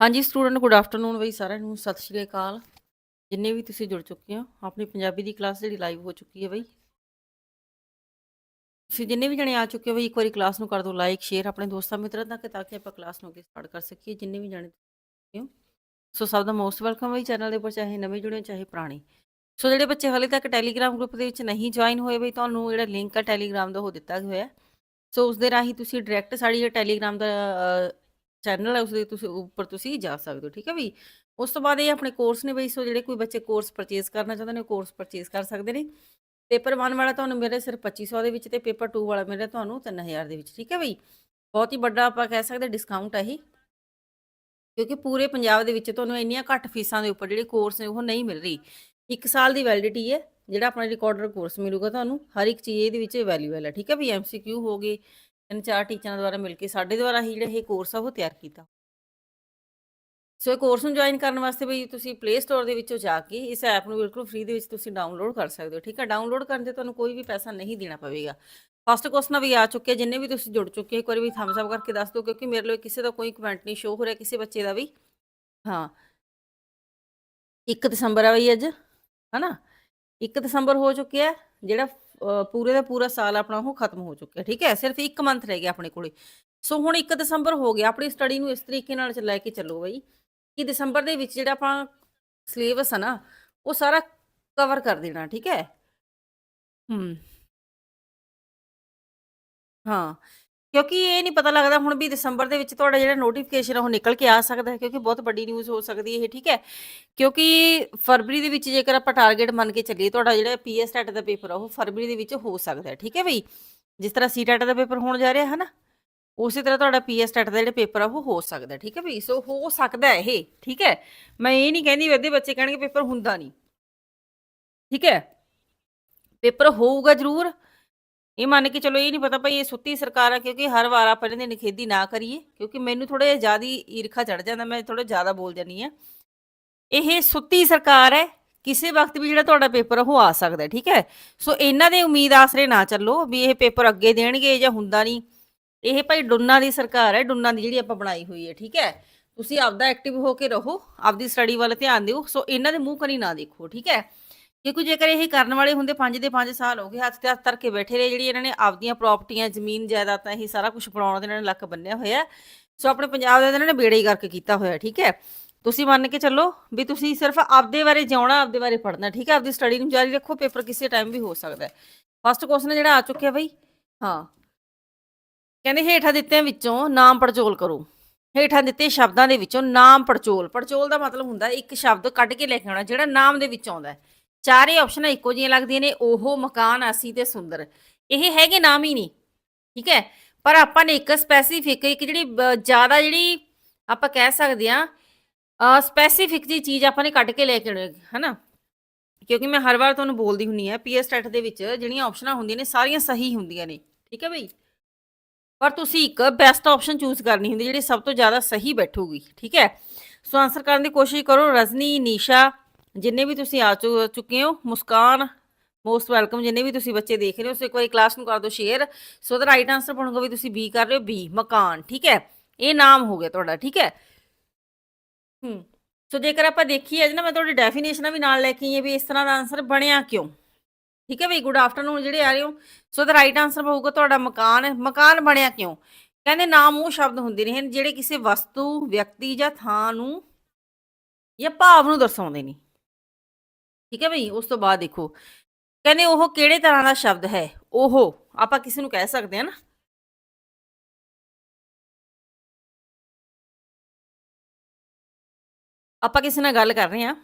ਹਾਂਜੀ student good afternoon ਬਈ ਸਾਰਿਆਂ ਨੂੰ ਸਤਿ ਸ਼੍ਰੀ ਅਕਾਲ। ਜਿੰਨੇ ਵੀ ਤੁਸੀਂ ਜੁੜ ਚੁੱਕੇ ਹੋ ਆਪਣੀ ਪੰਜਾਬੀ ਦੀ ਕਲਾਸ ਜਿਹੜੀ ਲਾਈਵ ਹੋ ਚੁੱਕੀ ਹੈ ਬਈ। ਤੁਸੀਂ ਜਿੰਨੇ ਵੀ ਜਣੇ ਆ ਚੁੱਕੇ ਹੋ ਬਈ ਇੱਕ ਵਾਰੀ ਕਲਾਸ ਨੂੰ ਕਰ ਦਿਓ ਲਾਈਕ ਸ਼ੇਅਰ ਆਪਣੇ ਦੋਸਤਾਂ ਮਿੱਤਰਾਂ ਤੱਕ ਤਾਂ ਕਿ ਆਪਾਂ ਕਲਾਸ ਨੂੰ ਅੱਗੇ ਸਟਾਰਟ ਕਰ ਸਕੀਏ ਜਿੰਨੇ ਵੀ ਜਣੇ ਹੋ। ਸੋ ਸਭ ਦਾ ਮੋਸਟ ਵੈਲਕਮ ਬਈ ਚੈਨਲ ਦੇ ਉੱਪਰ ਚਾਹੇ ਨਵੇਂ ਜੁੜੇ ਹੋ, ਚਾਹੇ ਪੁਰਾਣੇ। ਸੋ ਜਿਹੜੇ ਬੱਚੇ ਹਲੇ ਤੱਕ ਟੈਲੀਗ੍ਰਾਮ ਗਰੁੱਪ ਦੇ ਵਿੱਚ ਨਹੀਂ ਜੁਆਇਨ ਹੋਏ ਬਈ ਤੁਹਾਨੂੰ ਜਿਹੜਾ ਲਿੰਕ ਆ ਟੈਲੀਗ੍ਰਾਮ ਦਾ ਉਹ ਦਿੱਤਾ ਗਿਆ ਹੋਇਆ। ਸੋ ਉਸ ਦੇ ਰਾਹੀਂ ਤੁਸੀਂ ਡਾਇਰੈਕਟ ਸਾਡੀ ਟੈਲੀਗ੍ਰਾਮ ਦਾ ਚੈਨਲ ਹੈ ਉਸ ਦੇ ਤੁਸੀਂ ਉੱਪਰ ਤੁਸੀਂ ਜਾ ਸਕਦੇ ਹੋ, ਠੀਕ ਹੈ ਵੀ? ਉਸ ਤੋਂ ਬਾਅਦ ਇਹ ਆਪਣੇ ਕੋਰਸ ਨੇ ਬਈ, ਸੋ ਜਿਹੜੇ ਕੋਈ ਬੱਚੇ ਕੋਰਸ ਪਰਚੇਸ ਕਰਨਾ ਚਾਹੁੰਦੇ ਨੇ ਕੋਰਸ ਪਰਚੇਸ ਕਰ ਸਕਦੇ ਨੇ। ਪੇਪਰ 1 ਵਾਲਾ ਤੁਹਾਨੂੰ ਮੇਰੇ ਸਿਰਫ 2500 ਦੇ ਵਿੱਚ ਤੇ ਪੇਪਰ 2 ਵਾਲਾ ਮੇਰੇ ਤੁਹਾਨੂੰ 3000 ਦੇ ਵਿੱਚ, ਠੀਕ ਹੈ ਬਈ? ਬਹੁਤ ਹੀ ਵੱਡਾ ਆਪਾਂ ਕਹਿ ਸਕਦੇ ਡਿਸਕਾਊਂਟ ਹੈ ਇਹ। ਕਿਉਂਕਿ ਪੂਰੇ ਪੰਜਾਬ ਦੇ ਵਿੱਚ ਤੁਹਾਨੂੰ ਇੰਨੀਆਂ ਘੱਟ ਫੀਸਾਂ ਦੇ ਉੱਪਰ ਜਿਹੜੇ ਕੋਰਸ ਨੇ, ਉਹ ਨਹੀਂ ਮਿਲ ਰਹੀ। ਇੱਕ ਸਾਲ ਦੀ ਵੈਲਿਡਿਟੀ ਹੈ, ਜਿਹੜਾ ਆਪਣਾ ਰਿਕਾਰਡਰ ਕੋਰਸ ਮਿਲੂਗਾ ਤੁਹਾਨੂੰ, ਹਰ ਇੱਕ ਚੀਜ਼ ਇਹਦੇ ਵਿੱਚ ਅਵੇਲੇਬਲ ਹੈ, ਠੀਕ ਹੈ ਵੀ ਐਮਸੀਕਿਊ ਹੋ ਗਏ ਤਿੰਨ ਚਾਰ ਟੀਚਰਾਂ ਦੁਆਰਾ ਮਿਲ ਕੇ ਸਾਡੇ ਦੁਆਰਾ ਹੀ ਜਿਹੜਾ ਇਹ ਕੋਰਸ ਆ ਉਹ ਤਿਆਰ ਕੀਤਾ। ਸੋ ਇਹ ਕੋਰਸ ਨੂੰ ਜੁਆਇਨ ਕਰਨ ਵਾਸਤੇ ਬਈ ਤੁਸੀਂ ਪਲੇ ਸਟੋਰ ਦੇ ਵਿੱਚੋਂ ਜਾ ਕੇ ਇਸ ਐਪ ਨੂੰ ਬਿਲਕੁਲ ਫ੍ਰੀ ਦੇ ਵਿੱਚ ਤੁਸੀਂ ਡਾਊਨਲੋਡ ਕਰ ਸਕਦੇ ਹੋ, ਠੀਕ ਹੈ ਡਾਊਨਲੋਡ ਕਰਨ ਤੇ ਤੁਹਾਨੂੰ ਕੋਈ ਵੀ ਪੈਸਾ ਨਹੀਂ ਦੇਣਾ ਪਵੇਗਾ। ਫਸਟ ਕੁਐਸਚਨ ਵੀ ਆ ਚੁੱਕੇ ਜਿੰਨੇ ਵੀ ਤੁਸੀਂ ਜੁੜ ਚੁੱਕੇ ਇੱਕ ਵਾਰੀ ਵੀ ਥੰਬਸ ਅਪ ਕਰਕੇ ਦੱਸ ਦਿਓ, ਕਿਉਂਕਿ ਮੇਰੇ ਲਈ ਕਿਸੇ ਦਾ ਕੋਈ ਕਮੈਂਟ ਨਹੀਂ ਸ਼ੋ ਹੋ ਰਿਹਾ ਕਿਸੇ ਬੱਚੇ ਦਾ ਵੀ। ਹਾਂ। 1 ਦਸੰਬਰ ਆ ਬਈ ਅੱਜ, ਹਨਾ? 1 ਦਸੰਬਰ ਹੋ ਚੁੱਕਿਆ, ਜਿਹੜਾ ਅ, ਪੂਰੇ ਦਾ ਪੂਰਾ ਸਾਲ ਆਪਣਾ ਉਹ ਖਤਮ ਹੋ ਚੁੱਕਿਆ ਠੀਕ ਹੈ? ਸਿਰਫ ਇੱਕ ਮੰਥ ਰਹਿ ਗਿਆ ਆਪਣੇ ਕੋਲੇ। ਸੋ ਹੁਣ 1 ਦਸੰਬਰ ਹੋ ਗਿਆ ਆਪਣੀ ਸਟੱਡੀ ਨੂੰ ਇਸ ਤਰੀਕੇ ਨਾਲ ਚ ਲੈ ਕੇ ਚੱਲੋ ਬਈ ਕਿ ਦਸੰਬਰ ਦੇ ਵਿੱਚ ਜਿਹੜਾ ਆਪਾਂ ਸਿਲੇਬਸ ਆ ਨਾ ਉਹ ਸਾਰਾ ਕਵਰ ਕਰ ਦੇਣਾ ਠੀਕ ਹੈ? ਹੂੰ। ਹਾਂ। ਕਿਉਂਕਿ ਇਹ ਨਹੀਂ ਪਤਾ ਲੱਗਦਾ ਹੁਣ ਵੀ ਦਸੰਬਰ ਦੇ ਵਿੱਚ ਤੁਹਾਡਾ ਜਿਹੜਾ ਨੋਟੀਫਿਕੇਸ਼ਨ ਉਹ ਨਿਕਲ ਕੇ ਆ ਸਕਦਾ ਹੈ, ਕਿਉਂਕਿ ਬਹੁਤ ਵੱਡੀ ਨਿਊਜ਼ ਹੋ ਸਕਦੀ ਹੈ ਇਹ, ਠੀਕ ਹੈ? ਕਿਉਂਕਿ ਫਰਵਰੀ ਦੇ ਵਿੱਚ ਜੇਕਰ ਆਪਾਂ ਟਾਰਗੇਟ ਮੰਨ ਕੇ ਚੱਲੀਏ, ਤੁਹਾਡਾ ਜਿਹੜਾ ਪੀਐਸ ਟੈਟ ਦਾ ਪੇਪਰ ਆ, ਉਹ ਫਰਵਰੀ ਦੇ ਵਿੱਚ ਹੋ ਸਕਦਾ ਹੈ, ਠੀਕ ਹੈ ਬਈ? ਜਿਸ ਤਰ੍ਹਾਂ ਸੀ ਟੈਟ ਦਾ ਪੇਪਰ ਹੋਣ ਜਾ ਰਿਹਾ ਹੈ ਨਾ ਉਸੇ ਤਰ੍ਹਾਂ ਤੁਹਾਡਾ ਪੀਐਸ ਟੈਟ ਦਾ ਜਿਹੜਾ ਪੇਪਰ ਆ, ਉਹ ਹੋ ਸਕਦਾ ਠੀਕ ਹੈ ਬਈ? ਸੋ ਹੋ ਸਕਦਾ ਹੈ ਇਹ, ਠੀਕ ਹੈ? ਮੈਂ ਇਹ ਨਹੀਂ ਕਹਿੰਦੀ ਵੀ ਅੱਧੇ ਬੱਚੇ ਕਹਿਣਗੇ ਪੇਪਰ ਹੁੰਦਾ ਨਹੀਂ, ਠੀਕ ਹੈ? ਪੇਪਰ ਹੋਊਗਾ ਜ਼ਰੂਰ ਇਹ ਮੰਨ ਕੇ ਚਲੋ ਇਹ ਨਹੀਂ ਪਤਾ ਭਾਈ ਇਹ ਸੁੱਤੀ ਸਰਕਾਰ ਆ, ਕਿਉਂਕਿ ਹਰ ਵਾਰ ਆਪਾਂ ਇਹਨਾਂ ਦੀ ਨਿਖੇਧੀ ਨਾ ਕਰੀਏ, ਕਿਉਂਕਿ ਮੈਨੂੰ ਥੋੜਾ ਜਿਹਾ ਜ਼ਿਆਦਾ ਈਰਖਾ ਚੜ ਜਾਂਦਾ, ਮੈਂ ਥੋੜਾ ਜ਼ਿਆਦਾ ਬੋਲ ਜਾਂਦੀ ਆ ਇਹ ਸੁੱਤੀ ਸਰਕਾਰ ਹੈ, ਕਿਸੇ ਵਕਤ ਵੀ ਜਿਹੜਾ ਤੁਹਾਡਾ ਪੇਪਰ ਉਹ ਆ ਸਕਦਾ ਠੀਕ ਹੈ? ਸੋ ਇਹਨਾਂ ਦੇ ਉਮੀਦ ਆਸਰੇ ਨਾ ਚੱਲੋ ਵੀ ਇਹ ਪੇਪਰ ਅੱਗੇ ਦੇਣਗੇ ਜਾਂ ਹੁੰਦਾ ਨਹੀਂ। ਇਹ ਭਾਈ ਡੁੰਨਾ ਦੀ ਸਰਕਾਰ ਹੈ, ਡੁੰਨਾ ਦੀ ਜਿਹੜੀ ਆਪਾਂ ਬਣਾਈ ਹੋਈ ਹੈ, ਠੀਕ ਹੈ? ਤੁਸੀਂ ਆਪਦਾ ਐਕਟਿਵ ਹੋ ਕੇ ਰਹੋ, ਆਪਦੀ ਸਟੱਡੀ ਵੱਲ ਧਿਆਨ ਦਿਓ, ਸੋ ਇਹਨਾਂ ਦੇ ਮੂੰਹ ਕਰੀ ਨਾ ਦੇਖੋ, ਠੀਕ ਹੈ? ਕਿਉਂਕਿ ਜੇਕਰ ਇਹ ਕਰਨ ਵਾਲੇ ਹੁੰਦੇ 5 ਦੇ 5 ਸਾਲ ਹੋ ਗਏ, ਹੱਥ ਤੇ ਹੱਥ ਧਰ ਕੇ ਬੈਠੇ ਰਹੇ, ਜਿਹੜੀ ਇਹਨਾਂ ਨੇ ਆਪਦੀਆਂ ਪ੍ਰਾਪਰਟੀਆਂ ਜ਼ਮੀਨ, ਜਾਇਦਾਦਾਂ ਇਹ ਸਾਰਾ ਕੁਝ ਬਣਾਉਣ ਦੇ ਇਹਨਾਂ ਨੇ ਲੱਕ ਬੰਨਿਆ ਹੋਇਆ। ਸੋ ਆਪਣੇ ਪੰਜਾਬ ਦੇ ਇਹਨਾਂ ਨੇ ਬੇੜਾ ਹੀ ਕਰਕੇ ਕੀਤਾ ਹੋਇਆ, ਠੀਕ ਹੈ? ਤੁਸੀਂ ਮੰਨ ਕੇ ਚੱਲੋ ਵੀ ਤੁਸੀਂ ਸਿਰਫ ਆਪਦੇ ਬਾਰੇ ਜਿਉਣਾ, ਆਪਦੇ ਬਾਰੇ ਪੜ੍ਹਨਾ, ਠੀਕ ਹੈ? ਆਪਦੀ ਸਟੱਡੀ ਨੂੰ ਜਾਰੀ ਰੱਖੋ, ਪੇਪਰ ਕਿਸੇ ਟਾਈਮ ਵੀ ਹੋ ਸਕਦਾ ਹੈ। ਫਸਟ ਕੁਐਸਚਨ ਜਿਹੜਾ ਆ ਚੁੱਕਿਆ ਬਈ। ਹਾਂ। ਕਹਿੰਦੇ ਹੇਠਾਂ ਦਿੱਤਿਆਂ ਵਿੱਚੋਂ ਨਾਮ ਪੜਚੋਲ ਕਰੋ। ਹੇਠਾਂ ਦਿੱਤੇ ਸ਼ਬਦਾਂ ਦੇ ਵਿੱਚੋਂ ਨਾਮ ਪੜਚੋਲ। ਪੜਚੋਲ ਦਾ ਮਤਲਬ ਹੁੰਦਾ ਇੱਕ ਸ਼ਬਦ ਕੱਢ ਕੇ ਲੈ ਕੇ ਆਉਣਾ, ਜਿਹੜਾ ਨਾਮ ਦੇ ਵਿੱਚ ਆਉਂਦਾ ਹੈ। ਚਾਰੇ ਆਪਸ਼ਨਾਂ ਇੱਕੋ ਜਿਹੀਆਂ ਲੱਗਦੀਆਂ ਨੇ, ਉਹ ਮਕਾਨ ਅਸੀਂ ਤੇ ਸੁੰਦਰ। ਇਹ ਹੈਗੇ ਨਾਮ ਹੀ ਨਹੀਂ, ਠੀਕ ਹੈ? ਪਰ ਆਪਾਂ ਨੇ ਇੱਕ ਸਪੈਸੀਫਿਕ ਇੱਕ ਜਿਹੜੀ ਜ਼ਿਆਦਾ ਜਿਹੜੀ ਆਪਾਂ ਕਹਿ ਸਕਦੇ ਆ ਸਪੈਸੀਫਿਕ ਜੀ ਚੀਜ਼ ਆਪਾਂ ਨੇ ਕੱਢ ਕੇ ਲੈ ਕੇ ਆਉਣੀ ਹੈ ਨਾ ਕਿਉਂਕਿ ਮੈਂ ਹਰ ਵਾਰ ਤੁਹਾਨੂੰ ਬੋਲਦੀ ਹੁੰਨੀ ਆ ਪੀਐਸ ਟੈਟ ਦੇ ਵਿੱਚ ਜਿਹੜੀਆਂ ਆਪਸ਼ਨਾਂ ਹੁੰਦੀਆਂ ਨੇ, ਸਾਰੀਆਂ ਸਹੀ ਹੁੰਦੀਆਂ ਨੇ, ਠੀਕ ਹੈ ਬਈ? ਪਰ ਤੁਸੀਂ ਇੱਕ ਬੈਸਟ ਆਪਸ਼ਨ ਚੂਜ਼ ਕਰਨੀ ਹੁੰਦੀ, ਜਿਹੜੀ ਸਭ ਤੋਂ ਜ਼ਿਆਦਾ ਸਹੀ ਬੈਠੂਗੀ, ਠੀਕ ਹੈ? ਸੋ ਆਨਸਰ ਕਰਨ ਦੀ ਕੋਸ਼ਿਸ਼ ਕਰੋ, ਰਜਨੀ, ਨੀਸ਼ਾ ਜਿੰਨੇ ਵੀ ਤੁਸੀਂ ਆ ਚੁ- ਚੁੱਕੇ ਹੋ, ਮੁਸਕਾਨ ਮੋਸਟ ਵੈਲਕਮ ਜਿੰਨੇ ਵੀ ਤੁਸੀਂ ਬੱਚੇ ਦੇਖ ਰਹੇ ਹੋ, ਸੋ ਇੱਕ ਵਾਰੀ ਕਲਾਸ ਨੂੰ ਕਰ ਦਿਓ ਸ਼ੇਅਰ ਸੋ ਦਾ ਰਾਈਟ ਆਨਸਰ ਬਣੂਗਾ ਵੀ ਤੁਸੀਂ ਬੀ ਕਰ ਰਹੇ ਹੋ ਬੀ ਮਕਾਨ, ਠੀਕ ਹੈ? ਇਹ ਨਾਮ ਹੋ ਗਿਆ ਤੁਹਾਡਾ, ਠੀਕ ਹੈ? ਹੂੰ, ਸੋ ਜੇਕਰ ਆਪਾਂ ਦੇਖੀਏ, ਅੱਜ ਨਾ ਮੈਂ ਤੁਹਾਡੀ ਡੈਫੀਨੇਸ਼ਨਾਂ ਵੀ ਨਾਲ ਲੈ ਕੇ ਆਈ ਵੀ ਇਸ ਤਰ੍ਹਾਂ ਦਾ ਆਨਸਰ ਬਣਿਆ ਕਿਉਂ? ਠੀਕ ਹੈ ਬਈ ਗੁੱਡ ਆਫਟਰਨੂਨ ਜਿਹੜੇ ਆ ਰਹੇ ਹੋ, ਸੋ ਦਾ ਰਾਈਟ ਆਨਸਰ ਹੋਊਗਾ ਤੁਹਾਡਾ ਮਕਾਨ ਮਕਾਨ ਬਣਿਆ ਕਿਉਂ? ਕਹਿੰਦੇ ਨਾਮ ਉਹ ਸ਼ਬਦ ਹੁੰਦੇ ਨੇ ਜਿਹੜੇ ਕਿਸੇ ਵਸਤੂ, ਵਿਅਕਤੀ ਜਾਂ ਥਾਂ ਨੂੰ ਜਾਂ ਭਾਵ ਨੂੰ ਦਰਸਾਉਂਦੇ ਨੇ। ਠੀਕ ਹੈ ਬਈ ਉਸ ਤੋਂ ਬਾਅਦ ਦੇਖੋ। ਕਹਿੰਦੇ ਉਹ ਕਿਹੜੇ ਤਰ੍ਹਾਂ ਦਾ ਸ਼ਬਦ ਹੈ? ਉਹ ਆਪਾਂ ਕਿਸੇ ਨੂੰ ਕਹਿ ਸਕਦੇ ਹਾਂ ਨਾ। ਆਪਾਂ ਕਿਸੇ ਨਾਲ ਗੱਲ ਕਰ ਰਹੇ ਹਾਂ।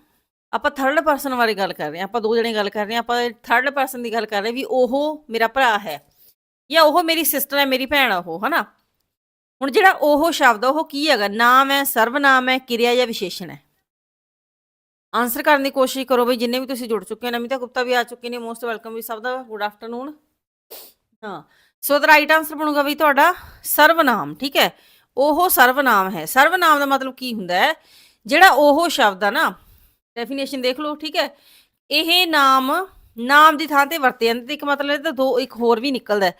ਆਪਾਂ ਥਰਡ ਪਰਸਨ ਬਾਰੇ ਗੱਲ ਕਰ ਰਹੇ ਹਾਂ। ਆਪਾਂ ਦੋ ਜਣੇ ਗੱਲ ਕਰ ਰਹੇ ਹਾਂ। ਆਪਾਂ ਥਰਡ ਪਰਸਨ ਦੀ ਗੱਲ ਕਰ ਰਹੇ ਵੀ ਉਹ ਮੇਰਾ ਭਰਾ ਹੈ। ਜਾਂ ਉਹ ਮੇਰੀ ਸਿਸਟਰ ਹੈ ਮੇਰੀ ਭੈਣ ਆ ਉਹ ਹਨਾ? ਹੁਣ ਜਿਹੜਾ ਉਹ ਸ਼ਬਦ ਆ, ਉਹ ਕੀ ਹੈਗਾ? ਨਾਮ ਹੈ ਸਰਵਨਾਮ ਹੈ ਕਿਰਿਆ ਜਾਂ ਵਿਸ਼ੇਸ਼ਣ ਹੈ। ਆਨਸਰ ਕਰਨ ਦੀ ਕੋਸ਼ਿਸ਼ ਕਰੋ ਬਈ, ਜਿੰਨੇ ਵੀ ਤੁਸੀਂ ਜੁੜ ਚੁੱਕੇ ਹੋ ਨਮਿਤਾ ਗੁਪਤਾ ਵੀ ਆ ਚੁੱਕੇ ਨੇ ਮੋਸਟ ਵੈਲਕਮ ਵੀ ਸਭ ਦਾ ਗੁੱਡ ਆਫਟਰਨੂਨ ਹਾਂ ਸੋ ਦਾ ਰਾਈਟ ਆਨਸਰ ਬਣੂਗਾ ਵੀ ਤੁਹਾਡਾ ਸਰਵਨਾਮ, ਠੀਕ ਹੈ? ਉਹ ਸਰਵਨਾਮ ਹੈ। ਸਰਵਨਾਮ ਦਾ ਮਤਲਬ ਕੀ ਹੁੰਦਾ ਹੈ? ਜਿਹੜਾ ਉਹ ਸ਼ਬਦ ਆ ਨਾ ਡੈਫੀਨੇਸ਼ਨ ਦੇਖ ਲਓ, ਠੀਕ ਹੈ? ਇਹ ਨਾਮ ਨਾਮ ਦੀ ਥਾਂ ਤੇ ਵਰਤੇ ਜਾਂਦੇ ਤੇ ਇੱਕ ਮਤਲਬ ਇਹਦਾ ਦੋ, ਇੱਕ ਹੋਰ ਵੀ ਨਿਕਲਦਾ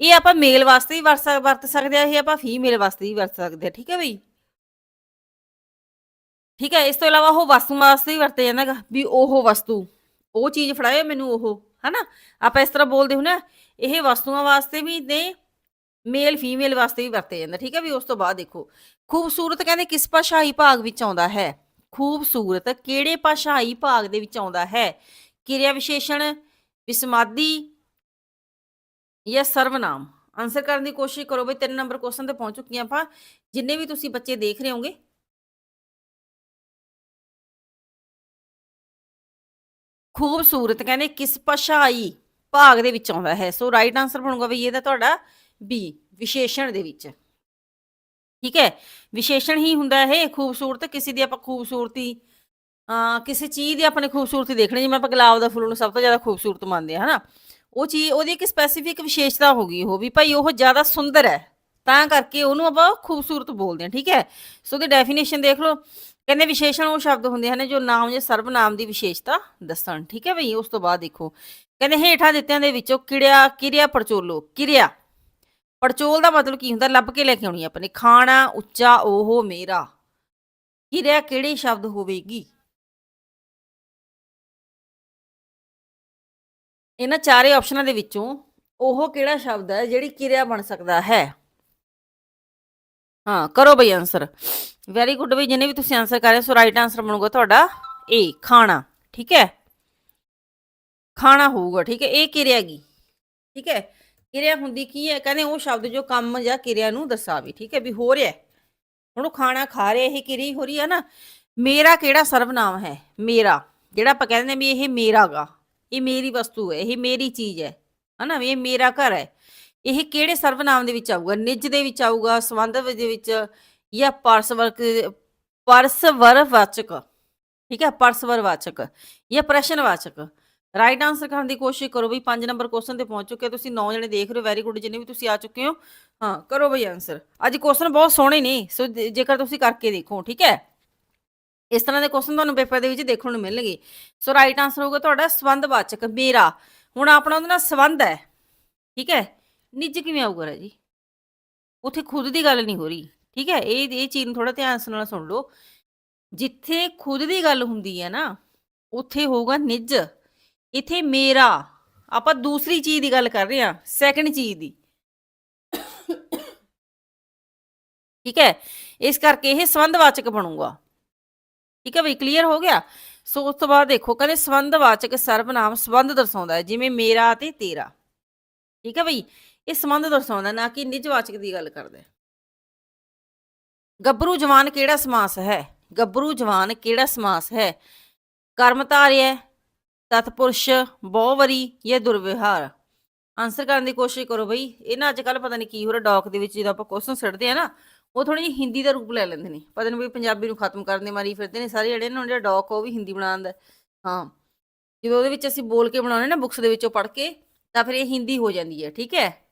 ਇਹ ਆਪਾਂ ਮੇਲ ਵਾਸਤੇ ਵੀ ਵਰਤ ਵਰਤ ਸਕਦੇ ਆ ਇਹ ਆਪਾਂ ਫੀਮੇਲ ਵਾਸਤੇ ਵੀ ਵਰਤ ਸਕਦੇ ਆ ਠੀਕ ਹੈ ਬਈ? ਠੀਕ ਹੈ, ਇਸ ਤੋਂ ਇਲਾਵਾ ਉਹ ਵਸਤੂ ਵਾਸਤੇ ਵੀ ਵਰਤਿਆ ਜਾਂਦਾ ਹੈਗਾ, ਵੀ ਉਹ ਵਸਤੂ, ਉਹ ਚੀਜ਼ ਫੜਾਏ ਮੈਨੂੰ ਉਹ, ਹਨਾ? ਆਪਾਂ ਇਸ ਤਰ੍ਹਾਂ ਬੋਲਦੇ ਹੁੰਦੇ ਆ ਇਹ ਵਸਤੂਆਂ ਵਾਸਤੇ ਵੀ ਨੇ ਮੇਲ ਫੀਮੇਲ ਵਾਸਤੇ ਵੀ ਵਰਤਿਆ ਜਾਂਦਾ ਠੀਕ ਹੈ ਵੀ ਉਸ ਤੋਂ ਬਾਅਦ ਦੇਖੋ, ਖੂਬਸੂਰਤ ਕਹਿੰਦੇ ਕਿਸ ਭਾਸ਼ਾਈ ਭਾਗ ਵਿੱਚ ਆਉਂਦਾ ਹੈ? ਖੂਬਸੂਰਤ ਕਿਹੜੇ ਭਾਸ਼ਾਈ ਭਾਗ ਦੇ ਵਿੱਚ ਆਉਂਦਾ ਹੈ? ਕਿਰਿਆ ਵਿਸ਼ੇਸ਼ਣ, ਵਿਸਮਾਦੀ ਜਾਂ ਸਰਵਨਾਮ? ਆਨਸਰ ਕਰਨ ਦੀ ਕੋਸ਼ਿਸ਼ ਕਰੋ ਬਈ ਤਿੰਨ ਨੰਬਰ ਕੁਐਸਚਨ ਤੇ ਪਹੁੰਚ ਚੁੱਕੀਆਂ ਆਪਾਂ, ਜਿੰਨੇ ਵੀ ਤੁਸੀਂ ਬੱਚੇ ਦੇਖ ਰਹੇ ਹੋਗੇ ਖੂਬਸੂਰਤ ਕਹਿੰਦੇ ਕਿਸ ਭਾਸ਼ਾਈ ਭਾਗ ਦੇ ਵਿੱਚ ਆਉਂਦਾ ਹੈ। ਸੋ ਰਾਈਟ ਆਨਸਰ ਬਣੂਗਾ ਵੀ ਇਹਦਾ ਤੁਹਾਡਾ ਬੀ ਵਿਸ਼ੇਸ਼ਣ ਦੇ ਵਿੱਚ। ਠੀਕ ਹੈ? ਵਿਸ਼ੇਸ਼ਣ ਹੀ ਹੁੰਦਾ ਇਹ, ਖੂਬਸੂਰਤ, ਕਿਸੇ ਦੀ ਆਪਾਂ ਖੂਬਸੂਰਤੀ ਅ ਕਿਸੇ ਚੀਜ਼ ਦੀ ਆਪਣੇ ਖੂਬਸੂਰਤੀ ਦੇਖਣੀ, ਜਿਵੇਂ ਆਪਾਂ ਗੁਲਾਬ ਦਾ ਫੁੱਲ ਨੂੰ ਸਭ ਤੋਂ ਜ਼ਿਆਦਾ ਖੂਬਸੂਰਤ ਮੰਨਦੇ ਆ ਹਨਾ? ਉਹ ਚੀਜ਼, ਉਹਦੀ ਇੱਕ ਸਪੈਸੀਫਿਕ ਵਿਸ਼ੇਸ਼ਤਾ ਹੋ ਗਈ, ਉਹ ਵੀ ਭਾਈ ਉਹ ਜ਼ਿਆਦਾ ਸੁੰਦਰ ਹੈ। ਤਾਂ ਕਰਕੇ ਉਹਨੂੰ ਆਪਾਂ ਖੂਬਸੂਰਤ ਬੋਲਦੇ ਹਾਂ, ਠੀਕ ਹੈ? ਸੋ ਉਹਦੀ ਡੈਫੀਨੇਸ਼ਨ ਦੇਖ ਲਓ। ਕਹਿੰਦੇ ਵਿਸ਼ੇਸ਼ਣ ਉਹ ਸ਼ਬਦ ਹੁੰਦੇ ਹਨ ਜੋ ਨਾਮ ਜਾਂ ਸਰਵਨਾਮ ਦੀ ਵਿਸ਼ੇਸ਼ਤਾ ਦੱਸਣ, ਠੀਕ ਹੈ ਬਈ? ਉਸ ਤੋਂ ਬਾਅਦ ਦੇਖੋ। ਕਹਿੰਦੇ ਹੇਠਾਂ ਦਿੱਤਿਆਂ ਦੇ ਵਿੱਚੋਂ ਕਿਰਿਆ ਕਿਰਿਆ ਪਰਚੋਲੋ ਕਿਰਿਆ। ਪੜਚੋਲ ਦਾ ਮਤਲਬ ਕੀ ਹੁੰਦਾ? ਲੱਭ ਕੇ ਲੈ ਕੇ ਆਉਣੀ ਆਪਣੇ ਖਾਣਾ, ਉੱਚਾ, ਉਹ, ਮੇਰਾ। ਕਿਰਿਆ ਕਿਹੜੇ ਸ਼ਬਦ ਹੋਵੇਗੀ? ਇਹਨਾਂ ਚਾਰੇ ਆਪਸ਼ਨਾਂ ਦੇ ਵਿੱਚੋਂ ਉਹ ਕਿਹੜਾ ਸ਼ਬਦ ਹੈ ਜਿਹੜੀ ਕਿਰਿਆ ਬਣ ਸਕਦਾ ਹੈ? ਹਾਂ, ਕਰੋ ਬਈ ਆਨਸਰ ਵੈਰੀ ਗੁੱਡ ਬਈ ਜਿਹਨੇ ਵੀ ਤੁਸੀਂ ਆਨਸਰ ਕਰਿਆ ਸੋ ਰਾਈਟ ਆਨਸਰ ਬਣੂਗਾ ਤੁਹਾਡਾ ਏ ਖਾਣਾ, ਠੀਕ ਹੈ? ਖਾਣਾ ਹੋਊਗਾ, ਠੀਕ ਹੈ? ਇਹ ਕਿਰਿਆ ਗੀ ਠੀਕ ਹੈ? ਕਿਰਿਆ ਹੁੰਦੀ ਕੀ ਹੈ? ਕਹਿੰਦੇ ਉਹ ਸ਼ਬਦ ਜੋ ਕੰਮ ਜਾਂ ਕਿਰਿਆ ਨੂੰ ਦਰਸਾਵੇ, ਠੀਕ ਹੈ? ਵੀ ਹੋ ਰਿਹਾ ਹੁਣ ਉਹ ਖਾਣਾ ਖਾ ਰਿਹਾ, ਇਹ ਕਿਰਿਆ ਹੋ ਰਹੀ ਹੈ ਨਾ। ਮੇਰਾ ਕਿਹੜਾ ਸਰਵਨਾਮ ਹੈ? ਮੇਰਾ। ਜਿਹੜਾ ਆਪਾਂ ਕਹਿੰਦੇ ਨੇ ਵੀ ਇਹ ਮੇਰਾਗਾ। ਇਹ ਮੇਰੀ ਵਸਤੂ ਹੈ, ਇਹ ਮੇਰੀ ਚੀਜ਼ ਹੈ। ਹਨਾ ਇਹ ਮੇਰਾ ਘਰ ਹੈ। ਇਹ ਕਿਹੜੇ ਸਰਵਨਾਮ ਦੇ ਵਿੱਚ ਆਊਗਾ? ਨਿੱਜ ਦੇ ਵਿੱਚ ਆਊਗਾ, ਸੰਬੰਧ ਦੇ ਵਿੱਚ ਜਾਂ ਪਰਸਵਰਕ ਪਰਸਵਰ ਵਾਚਕ ਠੀਕ ਹੈ ਪਰਸਵਰ ਵਾਚਕ ਜਾਂ ਪ੍ਰਸ਼ਨਵਾਚਕ? ਰਾਈਟ ਆਨਸਰ ਕਰਨ ਦੀ ਕੋਸ਼ਿਸ਼ ਕਰੋ ਬਈ 5 ਨੰਬਰ ਕੁਐਸਚਨ ਤੇ ਪਹੁੰਚ ਚੁੱਕੇ ਤੁਸੀਂ 9 ਜਣੇ ਦੇਖ ਰਹੇ ਹੋ ਵੈਰੀ ਗੁੱਡ ਜਿੰਨੇ ਵੀ ਤੁਸੀਂ ਆ ਚੁੱਕੇ ਹੋ। ਹਾਂ, ਕਰੋ ਬਈ ਆਨਸਰ ਅੱਜ ਕੁਐਸਚਨ ਬਹੁਤ ਸੋਹਣੇ ਨੇ, ਸੋ ਜੇਕਰ ਤੁਸੀਂ ਕਰਕੇ ਦੇਖੋ, ਠੀਕ ਹੈ? ਇਸ ਤਰ੍ਹਾਂ ਦੇ ਕੁਐਸਚਨ ਤੁਹਾਨੂੰ ਪੇਪਰ ਦੇ ਵਿੱਚ ਦੇਖਣ ਨੂੰ ਮਿਲਣਗੇ। ਸੋ ਰਾਈਟ ਆਨਸਰ ਹੋਊਗਾ ਤੁਹਾਡਾ ਸੰਬੰਧ ਵਾਚਕ ਮੇਰਾ। ਹੁਣ ਆਪਣਾ ਉਹਦੇ ਨਾਲ ਸੰਬੰਧ ਹੈ, ਠੀਕ ਹੈ? ਨਿੱਜ ਕਿਵੇਂ ਆਊਗਾ ਰਾਜੀ? ਉੱਥੇ ਖੁਦ ਦੀ ਗੱਲ ਨਹੀਂ ਹੋ ਰਹੀ, ਠੀਕ ਹੈ? ਇਹ ਇਹ ਚੀਜ਼ ਨੂੰ ਥੋੜਾ ਧਿਆਨ ਨਾਲ ਸੁਣ ਲਓ। ਜਿੱਥੇ ਖੁਦ ਦੀ ਗੱਲ ਹੁੰਦੀ ਹੈ ਨਾ, ਉੱਥੇ ਹੋਊਗਾ ਨਿੱਜ। ਇੱਥੇ ਮੇਰਾ, ਆਪਾਂ ਦੂਸਰੀ ਚੀਜ਼ ਦੀ ਗੱਲ ਕਰ ਰਹੇ ਹਾਂ ਸੈਕੰਡ ਚੀਜ਼ ਦੀ। ਠੀਕ ਹੈ? ਇਸ ਕਰਕੇ ਇਹ ਸੰਬੰਧਵਾਚਕ ਬਣੂਗਾ। ਠੀਕ ਹੈ ਬਈ ਕਲੀਅਰ ਹੋ ਗਿਆ? ਸੋ ਉਸ ਤੋਂ ਬਾਅਦ ਦੇਖੋ, ਕਹਿੰਦੇ ਸੰਬੰਧਵਾਚਕ ਸਰਵਨਾਮ ਸੰਬੰਧ ਦਰਸਾਉਂਦਾ ਹੈ, ਜਿਵੇਂ ਮੇਰਾ ਤੇ ਤੇਰਾ। ਠੀਕ ਹੈ ਬਈ? ਇਹ ਸੰਬੰਧ ਦਰਸਾਉਂਦਾ, ਨਾ ਕਿ ਨਿਜਵਾਚਕ ਦੀ ਗੱਲ ਕਰਦਾ। ਗੱਭਰੂ ਜਵਾਨ ਕਿਹੜਾ ਸਮਾਸ ਹੈ? ਗੱਭਰੂ ਜਵਾਨ ਕਿਹੜਾ ਸਮਾਸ ਹੈ? ਕਰਮ ਧਾਰਿਆ ਤਤਪੁਰਸ਼ ਬਹੁਵਰੀ ਜਾਂ ਦੁਰਵਿਹਾਰ? ਆਨਸਰ ਕਰਨ ਦੀ ਕੋਸ਼ਿਸ਼ ਕਰੋ ਬਈ। ਇਹਨਾਂ ਅੱਜ ਕੱਲ ਪਤਾ ਨਹੀਂ ਕੀ ਹੋ ਰਿਹਾ, ਡੌਕ ਦੇ ਵਿੱਚ ਜਦੋਂ ਆਪਾਂ ਕੁਐਸਚਨ ਛੱਡਦੇ ਆ ਨਾ, ਉਹ ਥੋੜੀ ਜਿਹੀ ਹਿੰਦੀ ਦਾ ਰੂਪ ਲੈ ਲੈਂਦੇ ਨੇ। ਪਤਾ ਨਹੀਂ ਵੀ ਪੰਜਾਬੀ ਨੂੰ ਖਤਮ ਕਰਨ ਦੇ ਮਾਰੀ ਫਿਰਦੇ ਨੇ ਸਾਰੇ ਜਿਹੜੇ ਨੇ, ਜਿਹੜਾ ਡੌਕ ਉਹ ਵੀ ਹਿੰਦੀ ਬਣਾਉਂਦਾ ਹਾਂ। ਜਦੋਂ ਉਹਦੇ ਵਿੱਚ ਅਸੀਂ ਬੋਲ ਕੇ ਬਣਾਉਣੇ ਨਾ ਬੁੱਕਸ ਦੇ ਵਿੱਚੋਂ ਪੜ੍ਹ ਕੇ, ਤਾਂ ਫਿਰ ਇਹ ਹਿੰਦੀ ਹੋ ਜਾਂਦੀ ਹੈ, ਠੀਕ ਹੈ?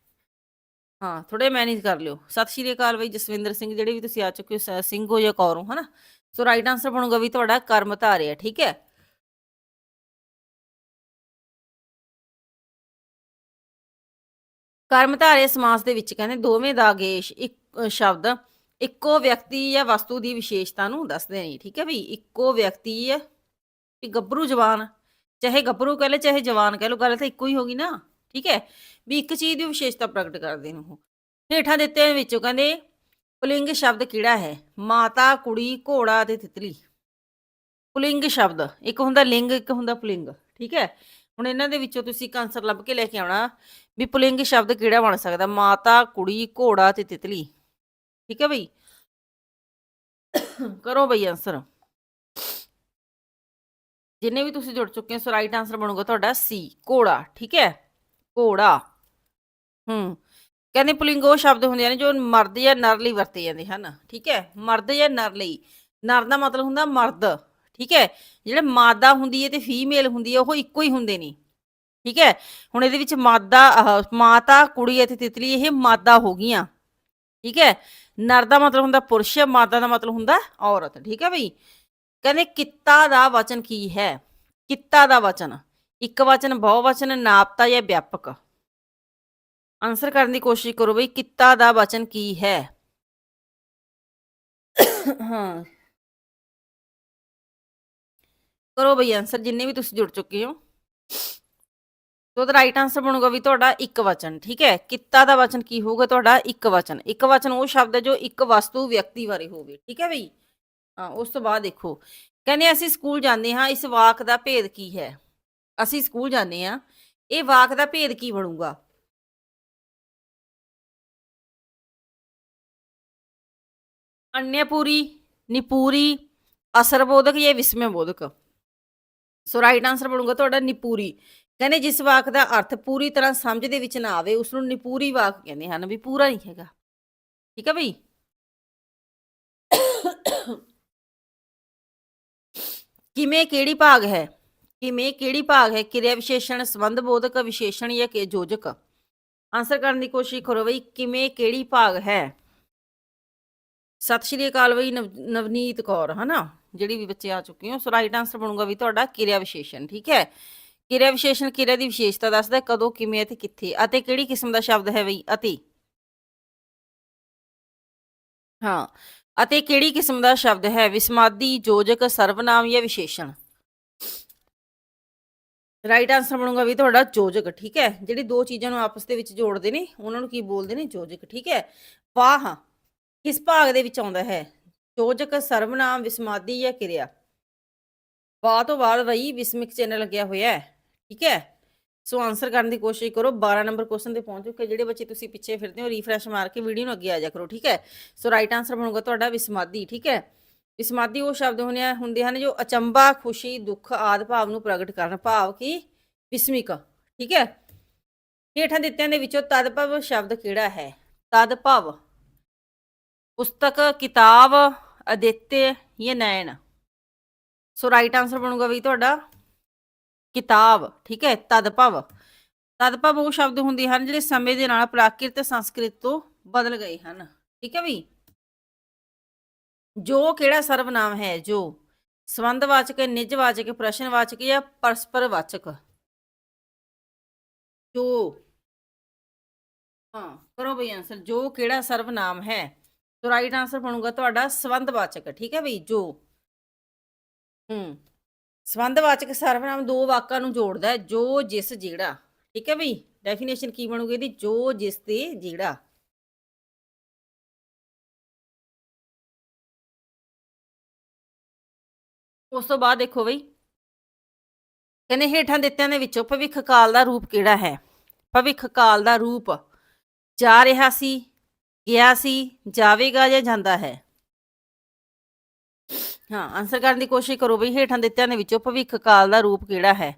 ਹਾਂ ਥੋੜੇ ਮੈਨੇਜ ਕਰ ਲਿਓ। ਸਤਿ ਸ਼੍ਰੀ ਅਕਾਲ ਬਈ, ਜਸਵਿੰਦਰ ਸਿੰਘ, ਜਿਹੜੇ ਵੀ ਤੁਸੀਂ ਆ ਚੁੱਕੇ ਹੋ, ਸ- ਸਿੰਘ ਹੋ ਜਾਂ ਕੌਰ ਹੋ, ਹਨਾ? ਸੋ ਰਾਈਟ ਆਨਸਰ ਬਣੂਗਾ ਵੀ ਤੁਹਾਡਾ ਕਰਮ ਧਾਰਿਆ, ਠੀਕ ਹੈ? ਕਰਮ ਧਾਰੇ ਸਮਾਸ ਦੇ ਵਿੱਚ ਕਹਿੰਦੇ ਦੋਵੇਂ ਦਾਗੇਸ਼ ਇੱਕ ਸ਼ਬਦ ਇੱਕੋ ਵਿਅਕਤੀ ਜਾਂ ਵਸਤੂ ਦੀ ਵਿਸ਼ੇਸ਼ਤਾ ਨੂੰ ਦੱਸਦੇ ਨੇ, ਠੀਕ ਹੈ ਬਈ? ਇੱਕੋ ਵਿਅਕਤੀ ਹੈ, ਵੀ ਗੱਭਰੂ ਜਵਾਨ, ਚਾਹੇ ਗੱਭਰੂ ਕਹਿ ਲੈ ਚਾਹੇ ਜਵਾਨ ਕਹਿ ਲੋ ਗੱਲ ਤਾਂ ਇੱਕੋ ਹੀ ਹੋਗੀ ਨਾ, ਠੀਕ ਹੈ? ਵੀ ਇੱਕ ਚੀਜ਼ ਦੀ ਵਿਸ਼ੇਸ਼ਤਾ ਪ੍ਰਗਟ ਕਰਦੇ ਨੇ ਉਹ। ਹੇਠਾਂ ਦਿੱਤੇ ਵਿੱਚੋਂ ਕਹਿੰਦੇ, ਪੁਲਿੰਗ ਸ਼ਬਦ ਕਿਹੜਾ ਹੈ? ਮਾਤਾ, ਕੁੜੀ, ਘੋੜਾ ਤੇ ਤਿਤਲੀ। ਪੁਲਿੰਗ ਸ਼ਬਦ, ਇੱਕ ਹੁੰਦਾ ਲਿੰਗ, ਇੱਕ ਹੁੰਦਾ ਪੁਲਿੰਗ, ਠੀਕ ਹੈ? ਹੁਣ ਇਹਨਾਂ ਦੇ ਵਿੱਚੋਂ ਤੁਸੀਂ ਇੱਕ ਆਨਸਰ ਲੱਭ ਕੇ ਲੈ ਕੇ ਆਉਣਾ ਵੀ ਪੁਲਿੰਗ ਸ਼ਬਦ ਕਿਹੜਾ ਬਣ ਸਕਦਾ? ਮਾਤਾ, ਕੁੜੀ, ਘੋੜਾ ਤੇ ਤਿਤਲੀ। ਠੀਕ ਹੈ ਬਈ? ਕਰੋ ਬਈ ਆਨਸਰ ਜਿੰਨੇ ਵੀ ਤੁਸੀਂ ਜੁੜ ਚੁੱਕੇ ਹੋ ਸੋ ਰਾਈਟ ਆਨਸਰ ਬਣੂਗਾ ਤੁਹਾਡਾ ਸੀ ਘੋੜਾ, ਠੀਕ ਹੈ? ਘੋੜਾ। ਹੂੰ। ਕਹਿੰਦੇ ਪੁਲਿੰਗ ਉਹ ਸ਼ਬਦ ਹੁੰਦੇ ਨੇ ਜੋ ਮਰਦ ਜਾਂ ਨਰ ਲਈ ਵਰਤੇ ਜਾਂਦੇ ਹਨ, ਠੀਕ ਹੈ? ਮਰਦ ਜਾਂ ਨਰ ਲਈ। ਨਰ ਦਾ ਮਤਲਬ ਹੁੰਦਾ ਮਰਦ, ਠੀਕ ਹੈ? ਜਿਹੜੇ ਮਾਦਾ ਹੁੰਦੀ ਹੈ ਤੇ ਫੀਮੇਲ ਹੁੰਦੀ ਹੈ, ਉਹ ਇੱਕੋ ਹੀ ਹੁੰਦੇ ਨੇ, ਠੀਕ ਹੈ? ਹੁਣ ਇਹਦੇ ਵਿੱਚ ਮਾਦਾ ਮਾਤਾ, ਕੁੜੀ ਅਤੇ ਤਿਤਲੀ ਇਹ ਮਾਦਾ ਹੋ ਗਈਆਂ, ਠੀਕ ਹੈ? ਨਰ ਦਾ ਮਤਲਬ ਹੁੰਦਾ ਪੁਰਸ਼, ਮਾਦਾ ਦਾ ਮਤਲਬ ਹੁੰਦਾ ਔਰਤ, ਠੀਕ ਹੈ ਬਈ? ਕਹਿੰਦੇ ਕਿੱਤਾ ਦਾ ਵਚਨ ਕੀ ਹੈ? ਕਿੱਤਾ ਦਾ ਵਚਨ, ਇੱਕ ਵਚਨ ਬਹੁ ਵਚਨ ਨਾਪਤਾ ਜਾਂ ਵਿਆਪਕ। ਆਨਸਰ ਕਰਨ ਦੀ ਕੋਸ਼ਿਸ਼ ਕਰੋ ਬਈ ਕਿੱਤਾ ਦਾ ਵਚਨ ਕੀ ਹੈ। ਹਾਂ। ਕਰੋ ਬਈ ਆਨਸਰ ਜਿੰਨੇ ਵੀ ਤੁਸੀਂ ਜੁੜ ਚੁੱਕੇ ਹੋ। ਤੋ ਉਹਦਾ ਰਾਈਟ ਆਨਸਰ ਬਣੂਗਾ ਵੀ ਤੁਹਾਡਾ ਇੱਕ ਵਚਨ, ਠੀਕ ਹੈ? ਕਿੱਤਾ ਦਾ ਵਚਨ ਕੀ ਹੋਊਗਾ ਤੁਹਾਡਾ ਇੱਕ ਵਚਨ। ਇੱਕ ਵਚਨ ਉਹ ਸ਼ਬਦ ਹੈ ਜੋ ਇੱਕ ਵਸਤੂ ਵਿਅਕਤੀ ਬਾਰੇ ਹੋਵੇ, ਠੀਕ ਹੈ ਬਈ? ਹਾਂ, ਉਸ ਤੋਂ ਬਾਅਦ ਦੇਖੋ। ਕਹਿੰਦੇ ਅਸੀਂ ਸਕੂਲ ਜਾਂਦੇ ਹਾਂ, ਇਸ ਵਾਕ ਦਾ ਭੇਦ ਕੀ ਹੈ? ਅਸੀਂ ਸਕੂਲ ਜਾਂਦੇ ਹਾਂ, ਇਹ ਵਾਕ ਦਾ ਭੇਦ ਕੀ ਬਣੂਗਾ? ਅਨਯਪੂਰੀ ਨਿਪੂਰੀ, ਅਸਰਬੋਧਕ ਜਾਂ ਵਿਸਮਯਬੋਧਕ? ਸੋ ਰਾਈਟ ਆਨਸਰ ਬਣੂਗਾ ਤੁਹਾਡਾ ਨਿਪੂਰੀ। ਕਹਿੰਦੇ ਜਿਸ ਵਾਕ ਦਾ ਅਰਥ ਪੂਰੀ ਤਰ੍ਹਾਂ ਸਮਝ ਦੇ ਵਿੱਚ ਨਾ ਆਵੇ ਉਸ ਨੂੰ ਨਿਪੂਰੀ ਵਾਕ ਕਹਿੰਦੇ ਹਨ, ਵੀ ਪੂਰਾ ਨਹੀਂ ਹੈਗਾ। ਠੀਕ ਹੈ ਬਈ? ਕਿਵੇਂ ਕਿਹੜੀ ਭਾਗ ਹੈ? ਕਿਵੇਂ ਕਿਹੜੀ ਭਾਗ ਹੈ? ਕਿਰਿਆ ਵਿਸ਼ੇਸ਼ਣ, ਸੰਬੰਧ ਬੋਧਕ, ਵਿਸ਼ੇਸ਼ਣ ਜਾਂ ਕਿ ਯੋਜਕ? ਆਨਸਰ ਕਰਨ ਦੀ ਕੋਸ਼ਿਸ਼ ਕਰੋ ਬਈ, ਕਿਵੇਂ ਕਿਹੜੀ ਭਾਗ ਹੈ? ਸਤਿ ਸ਼੍ਰੀ ਅਕਾਲ ਬਈ ਨਵ- ਨਵਨੀਤ ਕੌਰ ਹਨਾ? ਜਿਹੜੀ ਵੀ ਬੱਚੇ ਆ ਚੁੱਕੇ ਹੋ ਸੋ ਰਾਈਟ ਆਨਸਰ ਬਣੂਗਾ ਵੀ ਤੁਹਾਡਾ ਕਿਰਿਆ ਵਿਸ਼ੇਸ਼ਣ ਠੀਕ ਹੈ? ਕਿਰਿਆ ਵਿਸ਼ੇਸ਼ਣ ਕਿਰਿਆ ਦੀ ਵਿਸ਼ੇਸ਼ਤਾ ਦੱਸਦਾ ਹੈ, ਕਦੋਂ ਕਿਵੇਂ ਅਤੇ ਕਿੱਥੇ ਅਤੇ ਕਿਹੜੀ ਕਿਸਮ ਦਾ ਸ਼ਬਦ ਹੈ ਬਈ? ਅਤੇ। ਹਾਂ ਅਤੇ ਕਿਹੜੀ ਕਿਸਮ ਦਾ ਸ਼ਬਦ ਹੈ? ਵਿਸਮਾਦੀ ਯੋਜਕ ਸਰਵਨਾਮ ਜਾਂ ਵਿਸ਼ੇਸ਼ਣ? ਰਾਈਟ ਆਨਸਰ ਬਣੂਗਾ ਵੀ ਤੁਹਾਡਾ ਯੋਜਕ ਠੀਕ ਹੈ? ਜਿਹੜੀ ਦੋ ਚੀਜ਼ਾਂ ਨੂੰ ਆਪਸ ਦੇ ਵਿੱਚ ਜੋੜਦੇ ਨੇ ਉਹਨਾਂ ਨੂੰ ਕੀ ਬੋਲਦੇ ਨੇ? ਯੋਜਕ ਠੀਕ ਹੈ? ਵਾਹ ਕਿਸ ਭਾਗ ਦੇ ਵਿੱਚ ਆਉਂਦਾ ਹੈ? ਯੋਜਕ ਸਰਵਨਾਮ ਵਿਸਮਾਦੀ ਜਾਂ ਕਿਰਿਆ? ਵਾਹ ਤੋਂ ਬਾਅਦ ਬਈ ਵਿਸਮਿਕ ਚਿੰਨ੍ਹ ਲੱਗਿਆ ਹੋਇਆ ਹੈ, ਠੀਕ ਹੈ? ਸੋ ਆਨਸਰ ਕਰਨ ਦੀ ਕੋਸ਼ਿਸ਼ ਕਰੋ 12 ਨੰਬਰ ਕੁਐਸਚਨ ਤੇ ਪਹੁੰਚ ਚੁੱਕੇ ਜਿਹੜੇ ਬੱਚੇ ਤੁਸੀਂ ਪਿੱਛੇ ਫਿਰਦੇ ਹੋ ਰੀਫਰੈਸ਼ ਮਾਰ ਕੇ ਵੀਡੀਓ ਨੂੰ ਅੱਗੇ ਆ ਜਾ ਕਰੋ, ਠੀਕ ਹੈ? ਸੋ ਰਾਈਟ ਆਨਸਰ ਬਣੂਗਾ ਤੁਹਾਡਾ ਵਿਸਮਾਦੀ, ਠੀਕ ਹੈ? ਵਿਸਮਾਦੀ ਉਹ ਸ਼ਬਦ ਹੁੰਦੇ ਆ, ਹੁੰਦੇ ਹਨ ਜੋ ਅਚੰਬਾ ਖੁਸ਼ੀ, ਦੁੱਖ, ਆਦਿ ਭਾਵ ਨੂੰ ਪ੍ਰਗਟ ਕਰਨ, ਭਾਵ ਕਿ ਵਿਸਮਿਕ, ਠੀਕ ਹੈ? ਹੇਠਾਂ ਦਿੱਤਿਆਂ ਦੇ ਵਿੱਚੋਂ ਤਦਭਵ ਸ਼ਬਦ ਕਿਹੜਾ ਹੈ? ਤਦਭਵ। ਪੁਸਤਕ, ਕਿਤਾਬ, ਅਦਿੱਤੇ ਜਾਂ ਨੈਣ? ਸੋ ਰਾਈਟ ਆਨਸਰ ਬਣੂਗਾ ਵੀ ਤੁਹਾਡਾ ਕਿਤਾਬ, ਠੀਕ ਹੈ, ਤਦਭਵ। ਤਦਭਵ ਉਹ ਸ਼ਬਦ ਹੁੰਦੇ ਹਨ ਜਿਹੜੇ ਸਮੇਂ ਦੇ ਨਾਲ ਪ੍ਰਾਕ੍ਰਿਤ ਸੰਸਕ੍ਰਿਤ ਤੋਂ ਬਦਲ ਗਏ ਹਨ, ਠੀਕ ਹੈ ਵੀ ਜੋ ਕਿਹੜਾ ਸਰਵਨਾਮ ਹੈ, ਜੋ? ਸੰਬੰਧਵਾਚਕ ਨਿਜਵਾਚਕ ਪ੍ਰਸ਼ਨਵਾਚਕ ਜਾਂ ਪਰਸਪਰਵਾਚਕ ਜੋ? ਹਾਂ, ਕਰੋ ਬਈ ਆਨਸਰ ਜੋ ਕਿਹੜਾ ਸਰਵਨਾਮ ਹੈ? ਸੋ ਰਾਈਟ ਆਨਸਰ ਬਣੂਗਾ ਤੁਹਾਡਾ ਸੰਬੰਧਵਾਚਕ ਠੀਕ ਹੈ ਬਈ ਜੋ। ਹੂੰ। ਸੰਬੰਧਵਾਚਕ ਸਰਵਨਾਮ ਦੋ ਵਾਕਾਂ ਨੂੰ ਜੋੜਦਾ ਹੈ, ਜੋ, ਜਿਸ, ਜਿਹੜਾ। ਠੀਕ ਹੈ ਬਈ ਡੈਫੀਨੇਸ਼ਨ ਕੀ ਬਣੂਗੀ ਇਹਦੀ? ਜੋ, ਜਿਸ ਤੇ ਜਿਹੜਾ। ਉਸ ਤੋਂ ਬਾਅਦ ਦੇਖੋ ਬਈ। ਕਹਿੰਦੇ ਹੇਠਾਂ ਦਿੱਤਿਆਂ ਦੇ ਵਿੱਚੋਂ ਭਵਿੱਖ ਕਾਲ ਦਾ ਰੂਪ ਕਿਹੜਾ ਹੈ? ਭਵਿੱਖ ਕਾਲ ਦਾ ਰੂਪ ਜਾ ਰਿਹਾ ਸੀ। ਗਿਆ ਸੀ, ਜਾਵੇਗਾ ਜਾਂ ਜਾਂਦਾ ਹੈ? ਹਾਂ ਆਨਸਰ ਕਰਨ ਦੀ ਕੋਸ਼ਿਸ਼ ਕਰੋ ਬਈ, ਹੇਠਾਂ ਦਿੱਤਿਆਂ ਦੇ ਵਿੱਚੋਂ ਭਵਿੱਖ ਕਾਲ ਦਾ ਰੂਪ ਕਿਹੜਾ ਹੈ?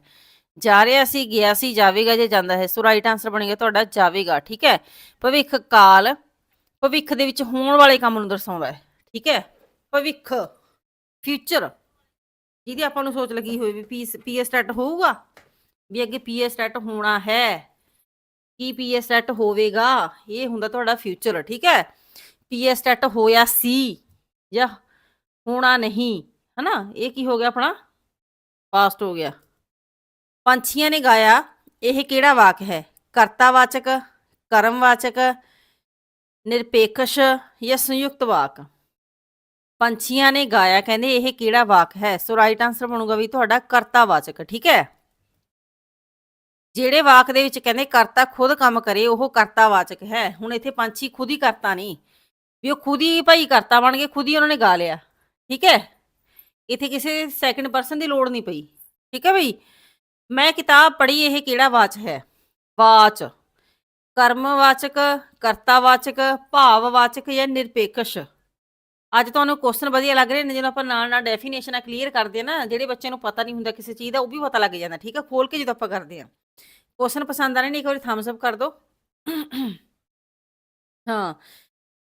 ਜਾ ਰਿਹਾ ਸੀ, ਗਿਆ ਸੀ, ਜਾਵੇਗਾ ਜਾਂ ਜਾਂਦਾ ਹੈ? ਸੋ ਰਾਈਟ ਆਨਸਰ ਬਣੇਗਾ ਤੁਹਾਡਾ, ਜਾਵੇਗਾ, ਠੀਕ ਹੈ? ਭਵਿੱਖ ਕਾਲ, ਭਵਿੱਖ ਦੇ ਵਿੱਚ ਹੋਣ ਵਾਲੇ ਕੰਮ ਨੂੰ ਦਰਸਾਉਂਦਾ ਹੈ, ਠੀਕ ਹੈ? ਭਵਿੱਖ ਫਿਊਚਰ ਜਿਹਦੀ ਆਪਾਂ ਨੂੰ ਸੋਚ ਲੱਗੀ ਹੋਈ ਵੀ ਪੀ ਪੀਐਸ ਸਟੈਟ ਹੋਊਗਾ, ਵੀ ਅੱਗੇ ਪੀਐਸ ਸਟੈਟ ਹੋਣਾ ਹੈ। ਕੀ ਪੀਐਸ ਸਟੈਟ ਹੋਵੇਗਾ, ਇਹ ਹੁੰਦਾ ਤੁਹਾਡਾ ਫਿਊਚਰ ਠੀਕ ਹੈ? ਪੀਐਸ ਸਟੈਟ ਹੋਇਆ ਸੀ ਜਾਂ ਹੋਣਾ ਨਹੀਂ, ਹਨਾ? ਇਹ ਕੀ ਹੋ ਗਿਆ ਆਪਣਾ? ਪਾਸਟ ਹੋ ਗਿਆ। ਪੰਛੀਆਂ ਨੇ ਗਾਇਆ, ਇਹ ਕਿਹੜਾ ਵਾਕ ਹੈ? ਕਰਤਾ ਕਰਤਾਵਾਚਕ, ਕਰਮਵਾਚਕ, ਨਿਰਪੇਖਸ਼ ਜਾਂ ਸੰਯੁਕਤ ਵਾਕ? ਪੰਛੀਆਂ ਨੇ ਗਾਇਆ, ਕਹਿੰਦੇ ਇਹ ਕਿਹੜਾ ਵਾਕ ਹੈ? ਸੋ ਰਾਈਟ ਆਨਸਰ ਬਣੂਗਾ ਵੀ ਤੁਹਾਡਾ ਕਰਤਾਵਾਚਕ, ਠੀਕ ਹੈ? ਜਿਹੜੇ ਵਾਕ ਦੇ ਵਿੱਚ ਕਹਿੰਦੇ ਕਰਤਾ ਖੁਦ ਕੰਮ ਕਰੇ, ਉਹ ਕਰਤਾ ਵਾਚਕ ਹੈ। ਹੁਣ ਇੱਥੇ ਪੰਛੀ ਖੁਦ ਹੀ ਕਰਤਾ ਨਹੀਂ। ਵੀ ਉਹ ਖੁਦ ਹੀ ਭਾਈ ਕਰਤਾ ਬਣ ਗਏ ਖੁਦ ਹੀ ਉਹਨਾਂ ਨੇ ਗਾ ਲਿਆ। ਠੀਕ ਹੈ? ਇੱਥੇ ਕਿਸੇ ਸੈਕੰਡ ਪਰਸਨ ਦੀ ਲੋੜ ਨਹੀਂ ਪਈ। ਠੀਕ ਹੈ ਬਈ? ਮੈਂ ਕਿਤਾਬ ਪੜ੍ਹੀ, ਇਹ ਕਿਹੜਾ ਵਾਚ ਹੈ? ਵਾਚ। ਕਰਮਵਾਚਕ ਕਰਤਾਵਾਚਕ ਭਾਵਵਾਚਕ ਜਾਂ ਨਿਰਪੇਖਸ਼? ਅੱਜ ਤੁਹਾਨੂੰ ਕੁਐਸਚਨ ਵਧੀਆ ਲੱਗ ਰਹੇ ਨੇ, ਜਦੋਂ ਆਪਾਂ ਨਾਲ ਨਾਲ ਡੈਫੀਨੇਸ਼ਨਾਂ ਕਲੀਅਰ ਕਰਦੇ ਆ ਨਾ, ਜਿਹੜੇ ਬੱਚੇ ਨੂੰ ਪਤਾ ਨਹੀਂ ਹੁੰਦਾ ਕਿਸੇ ਚੀਜ਼ ਦਾ, ਉਹ ਵੀ ਪਤਾ ਲੱਗ ਜਾਂਦਾ। ਠੀਕ ਹੈ? ਖੋਲ ਕੇ ਜਦੋਂ ਆਪਾਂ ਕਰਦੇ ਆ। ਕੁਐਸਚਨ ਪਸੰਦ ਆ ਰਹੇ ਨੇ ਇੱਕ ਵਾਰੀ ਥੰਬਸ ਅਪ ਕਰ ਦਿਓ। ਹਾਂ,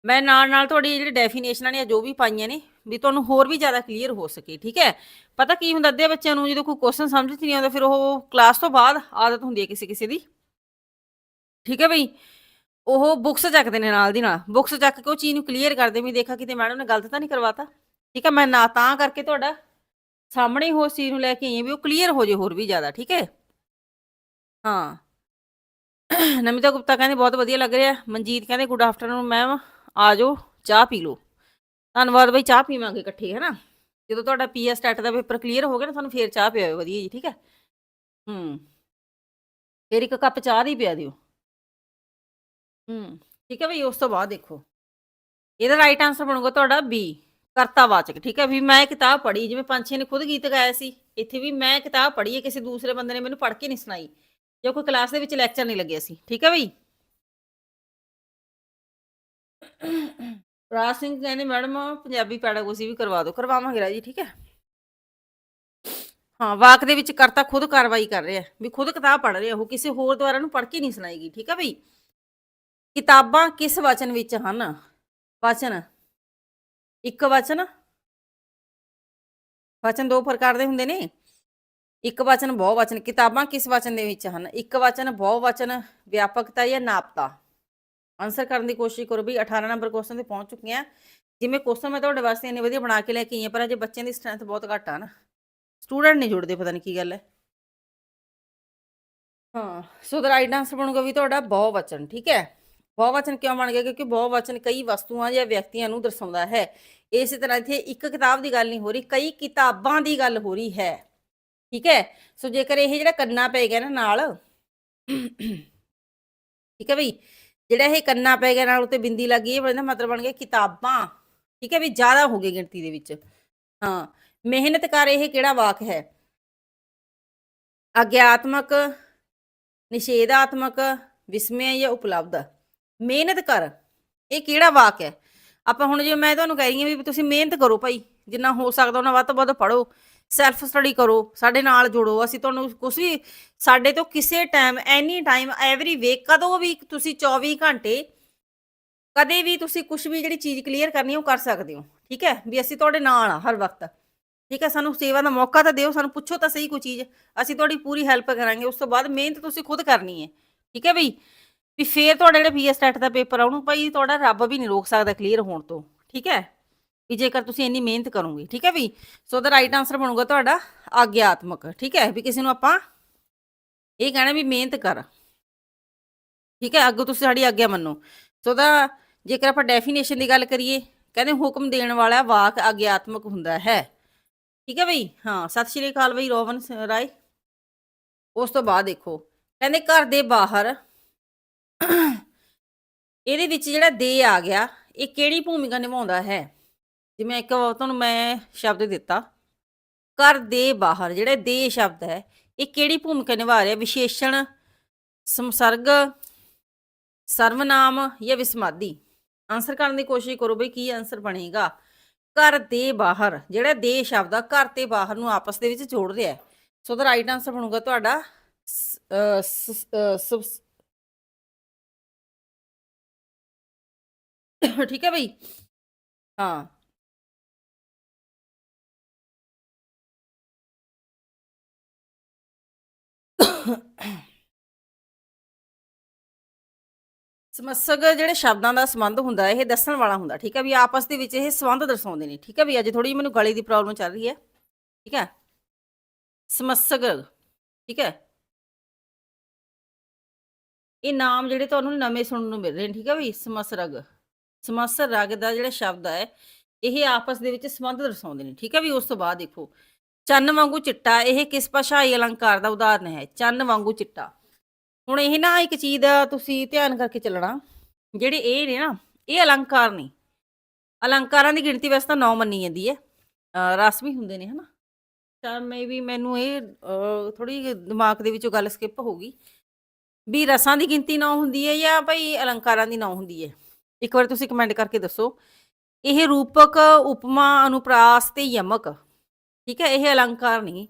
ਮੈਂ ਨਾਲ ਨਾਲ ਤੁਹਾਡੀ ਜਿਹੜੀ ਡੈਫੀਨੇਸ਼ਨਾਂ ਨੇ ਜੋ ਵੀ ਪਾਈਆਂ ਨੇ, ਵੀ ਤੁਹਾਨੂੰ ਹੋਰ ਵੀ ਜ਼ਿਆਦਾ ਕਲੀਅਰ ਹੋ ਸਕੇ, ਠੀਕ ਹੈ? ਪਤਾ ਕੀ ਹੁੰਦਾ, ਅੱਧੇ ਬੱਚਿਆਂ ਨੂੰ ਜਦੋਂ ਕੋਈ ਕੁਐਸਚਨ ਸਮਝ 'ਚ ਨਹੀਂ ਆਉਂਦਾ, ਫਿਰ ਉਹ ਕਲਾਸ ਤੋਂ ਬਾਅਦ ਆਦਤ ਹੁੰਦੀ ਹੈ ਕਿਸੇ ਕਿਸੇ ਦੀ। ਠੀਕ ਹੈ ਬਈ? ਉਹ ਬੁੱਕਸ ਚੱਕਦੇ ਨੇ ਨਾਲ ਦੀ ਨਾਲ। ਬੁੱਕਸ ਚੱਕ ਕੇ ਉਹ ਚੀਜ਼ ਨੂੰ ਕਲੀਅਰ ਕਰਦੇ ਵੀ ਦੇਖਾ ਕਿਤੇ ਮੈਡਮ ਨੇ ਗਲਤ ਤਾਂ ਨਹੀਂ ਕਰਵਾਤਾ। ਠੀਕ ਹੈ? ਮੈਂ ਨਾ ਤਾਂ ਕਰਕੇ ਤੁਹਾਡਾ ਸਾਹਮਣੇ ਹੋ ਚੀਜ਼ ਨੂੰ ਲੈ ਕੇ ਆਈ ਹਾਂ ਵੀ ਉਹ ਕਲੀਅਰ ਹੋ ਜੇ ਹੋਰ ਵੀ ਜ਼ਿਆਦਾ, ਠੀਕ ਹੈ? ਹਾਂ। ਨਮਿਤਾ ਗੁਪਤਾ ਕਹਿੰਦੇ, ਬਹੁਤ ਵਧੀਆ ਲੱਗ ਰਿਹਾ। ਮਨਜੀਤ ਕਹਿੰਦੇ ਗੁੱਡ ਆਫਟਰਨੂਨ ਮੈਮ ਆ ਜਾਓ ਚਾਹ ਪੀ ਲਓ। ਧੰਨਵਾਦ ਬਈ, ਚਾਹ ਪੀਵਾਂਗੇ ਇਕੱਠੇ ਹੈ ਜਦੋਂ ਤੁਹਾਡਾ ਪੀਐਸ ਟੈਟ ਦਾ ਪੇਪਰ ਕਲੀਅਰ ਹੋ ਗਿਆ ਨਾ, ਤੁਹਾਨੂੰ ਫੇਰ ਚਾਹ ਪਿਆਓ ਵਧੀਆ ਜੀ, ਠੀਕ ਹੈ? ਹੂੰ। ਫੇਰ ਇੱਕ ਕੱਪ ਚਾਹ ਦੀ ਪਿਆ ਦਿਓ। ਹੂੰ, ਠੀਕ ਹੈ ਬਈ, ਉਸ ਤੋਂ ਬਾਅਦ ਦੇਖੋ। ਇਹਦਾ ਰਾਈਟ ਆਨਸਰ ਬਣੂਗਾ ਤੁਹਾਡਾ ਬੀ ਕਰਤਾ ਵਾਚਕ, ਠੀਕ ਹੈ? ਵੀ ਮੈਂ ਕਿਤਾਬ ਪੜ੍ਹੀ, ਜਿਵੇਂ ਪੰਛੀ ਨੇ ਖੁਦ ਗੀਤ ਗਾਇਆ ਸੀ, ਇੱਥੇ ਵੀ ਮੈਂ ਕਿਤਾਬ ਪੜ੍ਹੀ ਹੈ, ਕਿਸੇ ਦੂਸਰੇ ਬੰਦੇ ਨੇ ਮੈਨੂੰ ਪੜ੍ਹ ਕੇ ਨਹੀਂ ਸੁਣਾਈ। ਜਾਂ ਕੋਈ ਕਲਾਸ ਦੇ ਵਿੱਚ ਲੈਕਚਰ ਨਹੀਂ ਲੱਗਿਆ ਸੀ ਠੀਕ ਹੈ ਬਈ? ਰਾਜ ਸਿੰਘ ਕਹਿੰਦੇ, ਮੈਡਮ, ਪੰਜਾਬੀ ਪੈਡਾਗੋਜੀ ਵੀ ਕਰਵਾ ਦਿਓ। ਕਰਵਾਵਾਂਗੇ ਰਾਜੀ ਠੀਕ ਹੈ? ਹਾਂ, ਵਾਕ ਦੇ ਵਿੱਚ ਕਰਤਾ ਖੁਦ ਕਾਰਵਾਈ ਕਰ ਰਿਹਾ, ਵੀ ਖੁਦ ਕਿਤਾਬ ਪੜ੍ਹ ਰਿਹਾ ਉਹ, ਕਿਸੇ ਹੋਰ ਦੁਆਰਾ ਨੂੰ ਪੜ੍ਹ ਕੇ ਨਹੀਂ ਸੁਣਾਏਗੀ, ਠੀਕ ਹੈ ਬਈ? ਕਿਤਾਬਾਂ ਕਿਸ ਵਚਨ ਵਿੱਚ ਹਨ? ਵਚਨ, ਇੱਕ ਵਚਨ? ਵਚਨ ਦੋ ਪ੍ਰਕਾਰ ਦੇ ਹੁੰਦੇ ਨੇ। ਇੱਕ ਵਚਨ ਬਹੁ ਵਚਨ, ਕਿਤਾਬਾਂ ਕਿਸ ਵਚਨ ਦੇ ਵਿੱਚ ਹਨ? ਇੱਕ ਵਚਨ ਬਹੁ ਵਚਨ, ਵਿਆਪਕਤਾ ਜਾਂ ਨਾਪਤਾ? ਆਨਸਰ ਕਰਨ ਦੀ ਕੋਸ਼ਿਸ਼ ਕਰੋ ਵੀ 18 ਨੰਬਰ ਕੁਐਸਚਨ ਤੇ ਪਹੁੰਚ ਚੁੱਕੇ ਆ ਜਿਵੇਂ ਕੁਐਸਚਨ ਮੈਂ ਤੁਹਾਡੇ ਵਾਸਤੇ ਇੰਨੇ ਵਧੀਆ ਬਣਾ ਕੇ ਲੈ ਕੇ ਆਈ ਹਾਂ, ਪਰ ਅਜੇ ਬੱਚਿਆਂ ਦੀ ਸਟਰੈਂਥ ਬਹੁਤ ਘੱਟ ਆ ਨਾ। ਸਟੂਡੈਂਟ ਨਹੀਂ ਜੁੜਦੇ, ਪਤਾ ਨਹੀਂ ਕੀ ਗੱਲ ਹੈ। ਹਾਂ ਸੋ ਦਾ ਰਾਈਟ ਆਨਸਰ ਬਣੂਗਾ ਵੀ ਤੁਹਾਡਾ ਬਹੁ ਵਚਨ, ਠੀਕ ਹੈ? ਬਹੁ ਵਚਨ ਕਿਉਂ ਬਣ ਗਿਆ? ਕਿਉਂਕਿ ਬਹੁ ਵਚਨ ਕਈ ਵਸਤੂਆਂ ਜਾਂ ਵਿਅਕਤੀਆਂ ਨੂੰ ਦਰਸਾਉਂਦਾ ਹੈ। ਇਸੇ ਤਰ੍ਹਾਂ ਇੱਥੇ ਇੱਕ ਕਿਤਾਬ ਦੀ ਗੱਲ ਨਹੀਂ ਹੋ ਰਹੀ, ਕਈ ਕਿਤਾਬਾਂ ਦੀ ਗੱਲ ਹੋ ਰਹੀ ਹੈ। ਠੀਕ ਹੈ? ਸੋ ਜੇਕਰ ਇਹ ਜਿਹੜਾ ਕੰਨਾ ਪੈ ਗਿਆ ਨਾ ਨਾਲ, ਠੀਕ ਹੈ ਬਈ? ਜਿਹੜਾ ਇਹ ਕੰਨਾ ਪੈ ਗਿਆ ਨਾਲ ਉੱਤੇ ਬਿੰਦੀ ਲੱਗੀ ਇਹ ਬਣਦਾ ਮਤਲਬ ਬਣ ਗਿਆ ਕਿਤਾਬਾਂ, ਠੀਕ ਹੈ ਵੀ ਜ਼ਿਆਦਾ ਹੋ ਗਈ ਗਿਣਤੀ ਦੇ ਵਿੱਚ। ਹਾਂ, ਮਿਹਨਤ ਕਰ ਇਹ ਕਿਹੜਾ ਵਾਕ ਹੈ? ਅਗਿਆਤਮਕ, ਨਿਸ਼ੇਧਾਤਮਕ, ਵਿਸਮੇ ਜਾਂ ਉਪਲਬਧ? ਮਿਹਨਤ ਕਰ, ਇਹ ਕਿਹੜਾ ਵਾਕ ਹੈ? ਆਪਾਂ ਹੁਣ ਜੇ ਮੈਂ ਤੁਹਾਨੂੰ ਕਹਿ ਰਹੀ ਹਾਂ ਵੀ ਤੁਸੀਂ ਮਿਹਨਤ ਕਰੋ ਭਾਈ, ਜਿੰਨਾ ਹੋ ਸਕਦਾ ਉਹਨਾਂ ਵੱਧ ਤੋਂ ਵੱਧ ਪੜੋ ਸੈਲਫ ਸਟੱਡੀ ਕਰੋ, ਸਾਡੇ ਨਾਲ ਜੁੜੋ, ਅਸੀਂ ਤੁਹਾਨੂੰ ਕੁਝ ਵੀ ਸਾਡੇ ਤੋਂ ਕਿਸੇ time any time every week ਕਦੋਂ ਵੀ ਤੁਸੀਂ 24 ਘੰਟੇ ਕਦੇ ਵੀ ਤੁਸੀਂ ਕੁਝ ਵੀ ਜਿਹੜੀ ਚੀਜ਼ ਕਲੀਅਰ ਕਰਨੀ ਉਹ ਕਰ ਸਕਦੇ ਹੋ, ਠੀਕ ਹੈ? ਵੀ ਅਸੀਂ ਤੁਹਾਡੇ ਨਾਲ ਆ ਹਰ ਵਕਤ, ਠੀਕ ਹੈ? ਸਾਨੂੰ ਸੇਵਾ ਦਾ ਮੌਕਾ ਤਾਂ ਦਿਓ, ਸਾਨੂੰ ਪੁੱਛੋ ਤਾਂ ਸਹੀ ਕੋਈ ਚੀਜ਼, ਅਸੀਂ ਤੁਹਾਡੀ ਪੂਰੀ ਹੈਲਪ ਕਰਾਂਗੇ, ਉਸ ਤੋਂ ਬਾਅਦ ਮਿਹਨਤ ਤੁਸੀਂ ਖੁਦ ਕਰਨੀ ਹੈ, ਠੀਕ ਹੈ ਬਈ? ਵੀ ਫੇਰ ਤੁਹਾਡਾ ਜਿਹੜਾ ਪੀਐਸ ਟੈਟ ਦਾ ਪੇਪਰ ਆ, ਉਹਨੂੰ ਭਾਈ ਤੁਹਾਡਾ ਰੱਬ ਵੀ ਨਹੀਂ ਰੋਕ ਸਕਦਾ ਕਲੀਅਰ ਹੋਣ ਤੋਂ, ਠੀਕ ਹੈ? ਵੀ ਜੇਕਰ ਤੁਸੀਂ ਇੰਨੀ ਮਿਹਨਤ ਕਰੋਗੇ, ਠੀਕ ਹੈ ਵੀ? ਸੋ ਦਾ ਰਾਈਟ ਆਨਸਰ ਬਣੂਗਾ ਤੁਹਾਡਾ ਆਗਿਆਤਮਕ, ਠੀਕ ਹੈ? ਵੀ ਕਿਸੇ ਨੂੰ ਆਪਾਂ ਇਹ ਕਹਿਣਾ ਵੀ ਮਿਹਨਤ ਕਰ। ਠੀਕ ਹੈ? ਅੱਗੋਂ ਤੁਸੀਂ ਸਾਡੀ ਆਗਿਆ ਮੰਨੋ। ਸੋ ਦਾ ਜੇਕਰ ਆਪਾਂ ਡੈਫੀਨੇਸ਼ਨ ਦੀ ਗੱਲ ਕਰੀਏ, ਕਹਿੰਦੇ ਹੁਕਮ ਦੇਣ ਵਾਲਾ ਵਾਕ ਆਗਿਆਤਮਕ ਹੁੰਦਾ ਹੈ। ਠੀਕ ਹੈ ਬਈ? ਹਾਂ, ਸਤਿ ਸ਼੍ਰੀ ਅਕਾਲ ਬਈ ਰੋਵਨ ਰਾਏ। ਉਸ ਤੋਂ ਬਾਅਦ ਦੇਖੋ, ਕਹਿੰਦੇ ਘਰ ਦੇ ਬਾਹਰ ਇਹਦੇ ਵਿੱਚ ਜਿਹੜਾ ਦੇ ਆ ਗਿਆ, ਇਹ ਕਿਹੜੀ ਭੂਮਿਕਾ ਨਿਭਾਉਂਦਾ ਹੈ? ਜਿਵੇਂ ਇੱਕ ਤੁਹਾਨੂੰ ਮੈਂ ਸ਼ਬਦ ਦਿੱਤਾ। ਘਰ ਦੇ ਬਾਹਰ, ਜਿਹੜਾ ਦੇ ਸ਼ਬਦ ਹੈ, ਇਹ ਕਿਹੜੀ ਭੂਮਿਕਾ ਨਿਭਾ ਰਿਹਾ? ਵਿਸ਼ੇਸ਼ਣ, ਸੰਸਰਗ, ਸਰਵਨਾਮ ਜਾਂ ਵਿਸਮਾਦੀ? ਆਨਸਰ ਕਰਨ ਦੀ ਕੋਸ਼ਿਸ਼ ਕਰੋ ਬਈ ਕੀ ਆਨਸਰ ਬਣੇਗਾ। ਘਰ ਦੇ ਬਾਹਰ, ਜਿਹੜਾ ਦੇ ਸ਼ਬਦ ਆ, ਘਰ ਤੇ ਬਾਹਰ ਨੂੰ ਆਪਸ ਦੇ ਵਿੱਚ ਜੋੜ ਰਿਹਾ ਸੋ ਦਾ ਰਾਈਟ ਆਨਸਰ ਬਣੂਗਾ ਤੁਹਾਡਾ ਠੀਕ ਹੈ ਬਈ? ਹਾਂ। ਸਮਸਗ ਜਿਹੜੇ ਸ਼ਬਦਾਂ ਦਾ ਸੰਬੰਧ ਹੁੰਦਾ, ਇਹ ਦੱਸਣ ਵਾਲਾ ਹੁੰਦਾ, ਠੀਕ ਹੈ? ਵੀ ਆਪਸ ਦੇ ਵਿੱਚ ਇਹ ਸੰਬੰਧ ਦਰਸਾਉਂਦੇ ਨੇ, ਠੀਕ ਹੈ? ਵੀ ਅੱਜ ਥੋੜੀ ਮੈਨੂੰ ਗਲੇ ਦੀ ਪ੍ਰੋਬਲਮ ਚੱਲ ਰਹੀ ਹੈ, ਠੀਕ ਹੈ? ਸਮਸਗ ਠੀਕ ਹੈ? ਇਹ ਨਾਮ ਜਿਹੜੇ ਤੁਹਾਨੂੰ ਨਵੇਂ ਸੁਣਨ ਨੂੰ ਮਿਲ ਰਹੇ ਨੇ, ਠੀਕ ਹੈ ਵੀ? ਸਮਸਰਗ ਸਮਸਰ ਰਗ ਦਾ ਜਿਹੜਾ ਸ਼ਬਦ ਹੈ, ਇਹ ਆਪਸ ਦੇ ਵਿੱਚ ਸੰਬੰਧ ਦਰਸਾਉਂਦੇ ਨੇ, ਠੀਕ ਹੈ? ਵੀ ਉਸ ਤੋਂ ਬਾਅਦ ਦੇਖੋ ਚੰਨ ਵਾਂਗੂ ਚਿੱਟਾ, ਇਹ ਕਿਸ ਭਾਸ਼ਾਈ ਅਲੰਕਾਰ ਦਾ ਉਦਾਹਰਨ ਹੈ? ਚੰਨ ਵਾਂਗੂ ਚਿੱਟਾ। ਹੁਣ ਇਹ ਨਾ ਇੱਕ ਚੀਜ਼ ਦਾ ਤੁਸੀਂ ਧਿਆਨ ਕਰਕੇ ਚੱਲਣਾ, ਜਿਹੜੇ ਇਹ ਨੇ ਨਾ, ਇਹ ਅਲੰਕਾਰ ਨਹੀਂ ਅਲੰਕਾਰਾਂ ਦੀ ਗਿਣਤੀ ਵੈਸੇ ਤਾਂ 9 ਮੰਨੀ ਜਾਂਦੀ ਹੈ। ਅਹ ਰਸਮੀ ਹੁੰਦੇ ਨੇ, ਹਨਾ? ਤਾਂ ਮੈਂ ਵੀ ਮੈਨੂੰ ਇਹ ਥੋੜੀ ਦਿਮਾਗ ਦੇ ਵਿੱਚੋਂ ਗੱਲ ਸਕਿਪ ਹੋ ਗਈ। ਵੀ ਰਸਾਂ ਦੀ ਗਿਣਤੀ 9 ਹੁੰਦੀ ਹੈ ਜਾਂ ਭਾਈ ਅਲੰਕਾਰਾਂ ਦੀ 9 ਹੁੰਦੀ ਹੈ? ਇੱਕ ਵਾਰ ਤੁਸੀਂ ਕਮੈਂਟ ਕਰਕੇ ਦੱਸੋ। ਇਹ ਰੂਪਕ, ਉਪਮਾ, ਅਨੁਪਰਾਸ ਤੇ ਯਮਕ। ਠੀਕ ਹੈ, ਇਹ ਅਲੰਕਾਰ ਨਹੀਂ।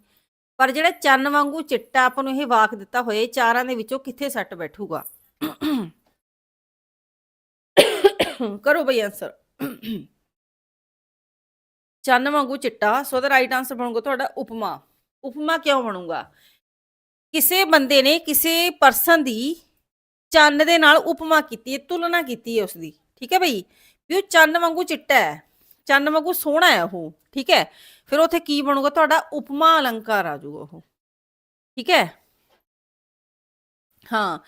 ਪਰ ਜਿਹੜਾ ਚੰਨ ਵਾਂਗੂ ਚਿੱਟਾ ਆਪਾਂ ਨੂੰ ਇਹ ਵਾਕ ਦਿੱਤਾ ਹੋਇਆ ਚਾਰਾਂ ਦੇ ਵਿੱਚੋਂ ਕਿੱਥੇ ਸੈੱਟ ਬੈਠੂਗਾ? ਕਰੋ ਬਈ ਆਨਸਰ ਚੰਨ ਵਾਂਗੂ ਚਿੱਟਾ, ਸੋ ਦਾ ਰਾਈਟ ਆਨਸਰ ਬਣੂਗਾ ਤੁਹਾਡਾ ਉਪਮਾ। ਉਪਮਾ ਕਿਉਂ ਬਣੂਗਾ? ਕਿਸੇ ਬੰਦੇ ਨੇ ਕਿਸੇ ਪਰਸਨ ਦੀ ਚੰਨ ਦੇ ਨਾਲ ਉਪਮਾ ਕੀਤੀ ਹੈ, ਤੁਲਨਾ ਕੀਤੀ ਹੈ ਉਸ ਦੀ ਠੀਕ ਹੈ ਬਈ? ਵੀ ਉਹ ਚੰਨ ਵਾਂਗੂ ਚਿੱਟਾ ਹੈ, ਚੰਨ ਵਾਂਗੂ ਸੋਹਣਾ ਹੈ ਉਹ। ਠੀਕ ਹੈ? ਫਿਰ ਉੱਥੇ ਕੀ ਬਣੂਗਾ? ਤੁਹਾਡਾ ਉਪਮਾ ਅਲੰਕਾਰ ਆ ਜਾਊਗਾ ਉਹ। ਠੀਕ ਹੈ? ਹਾਂ,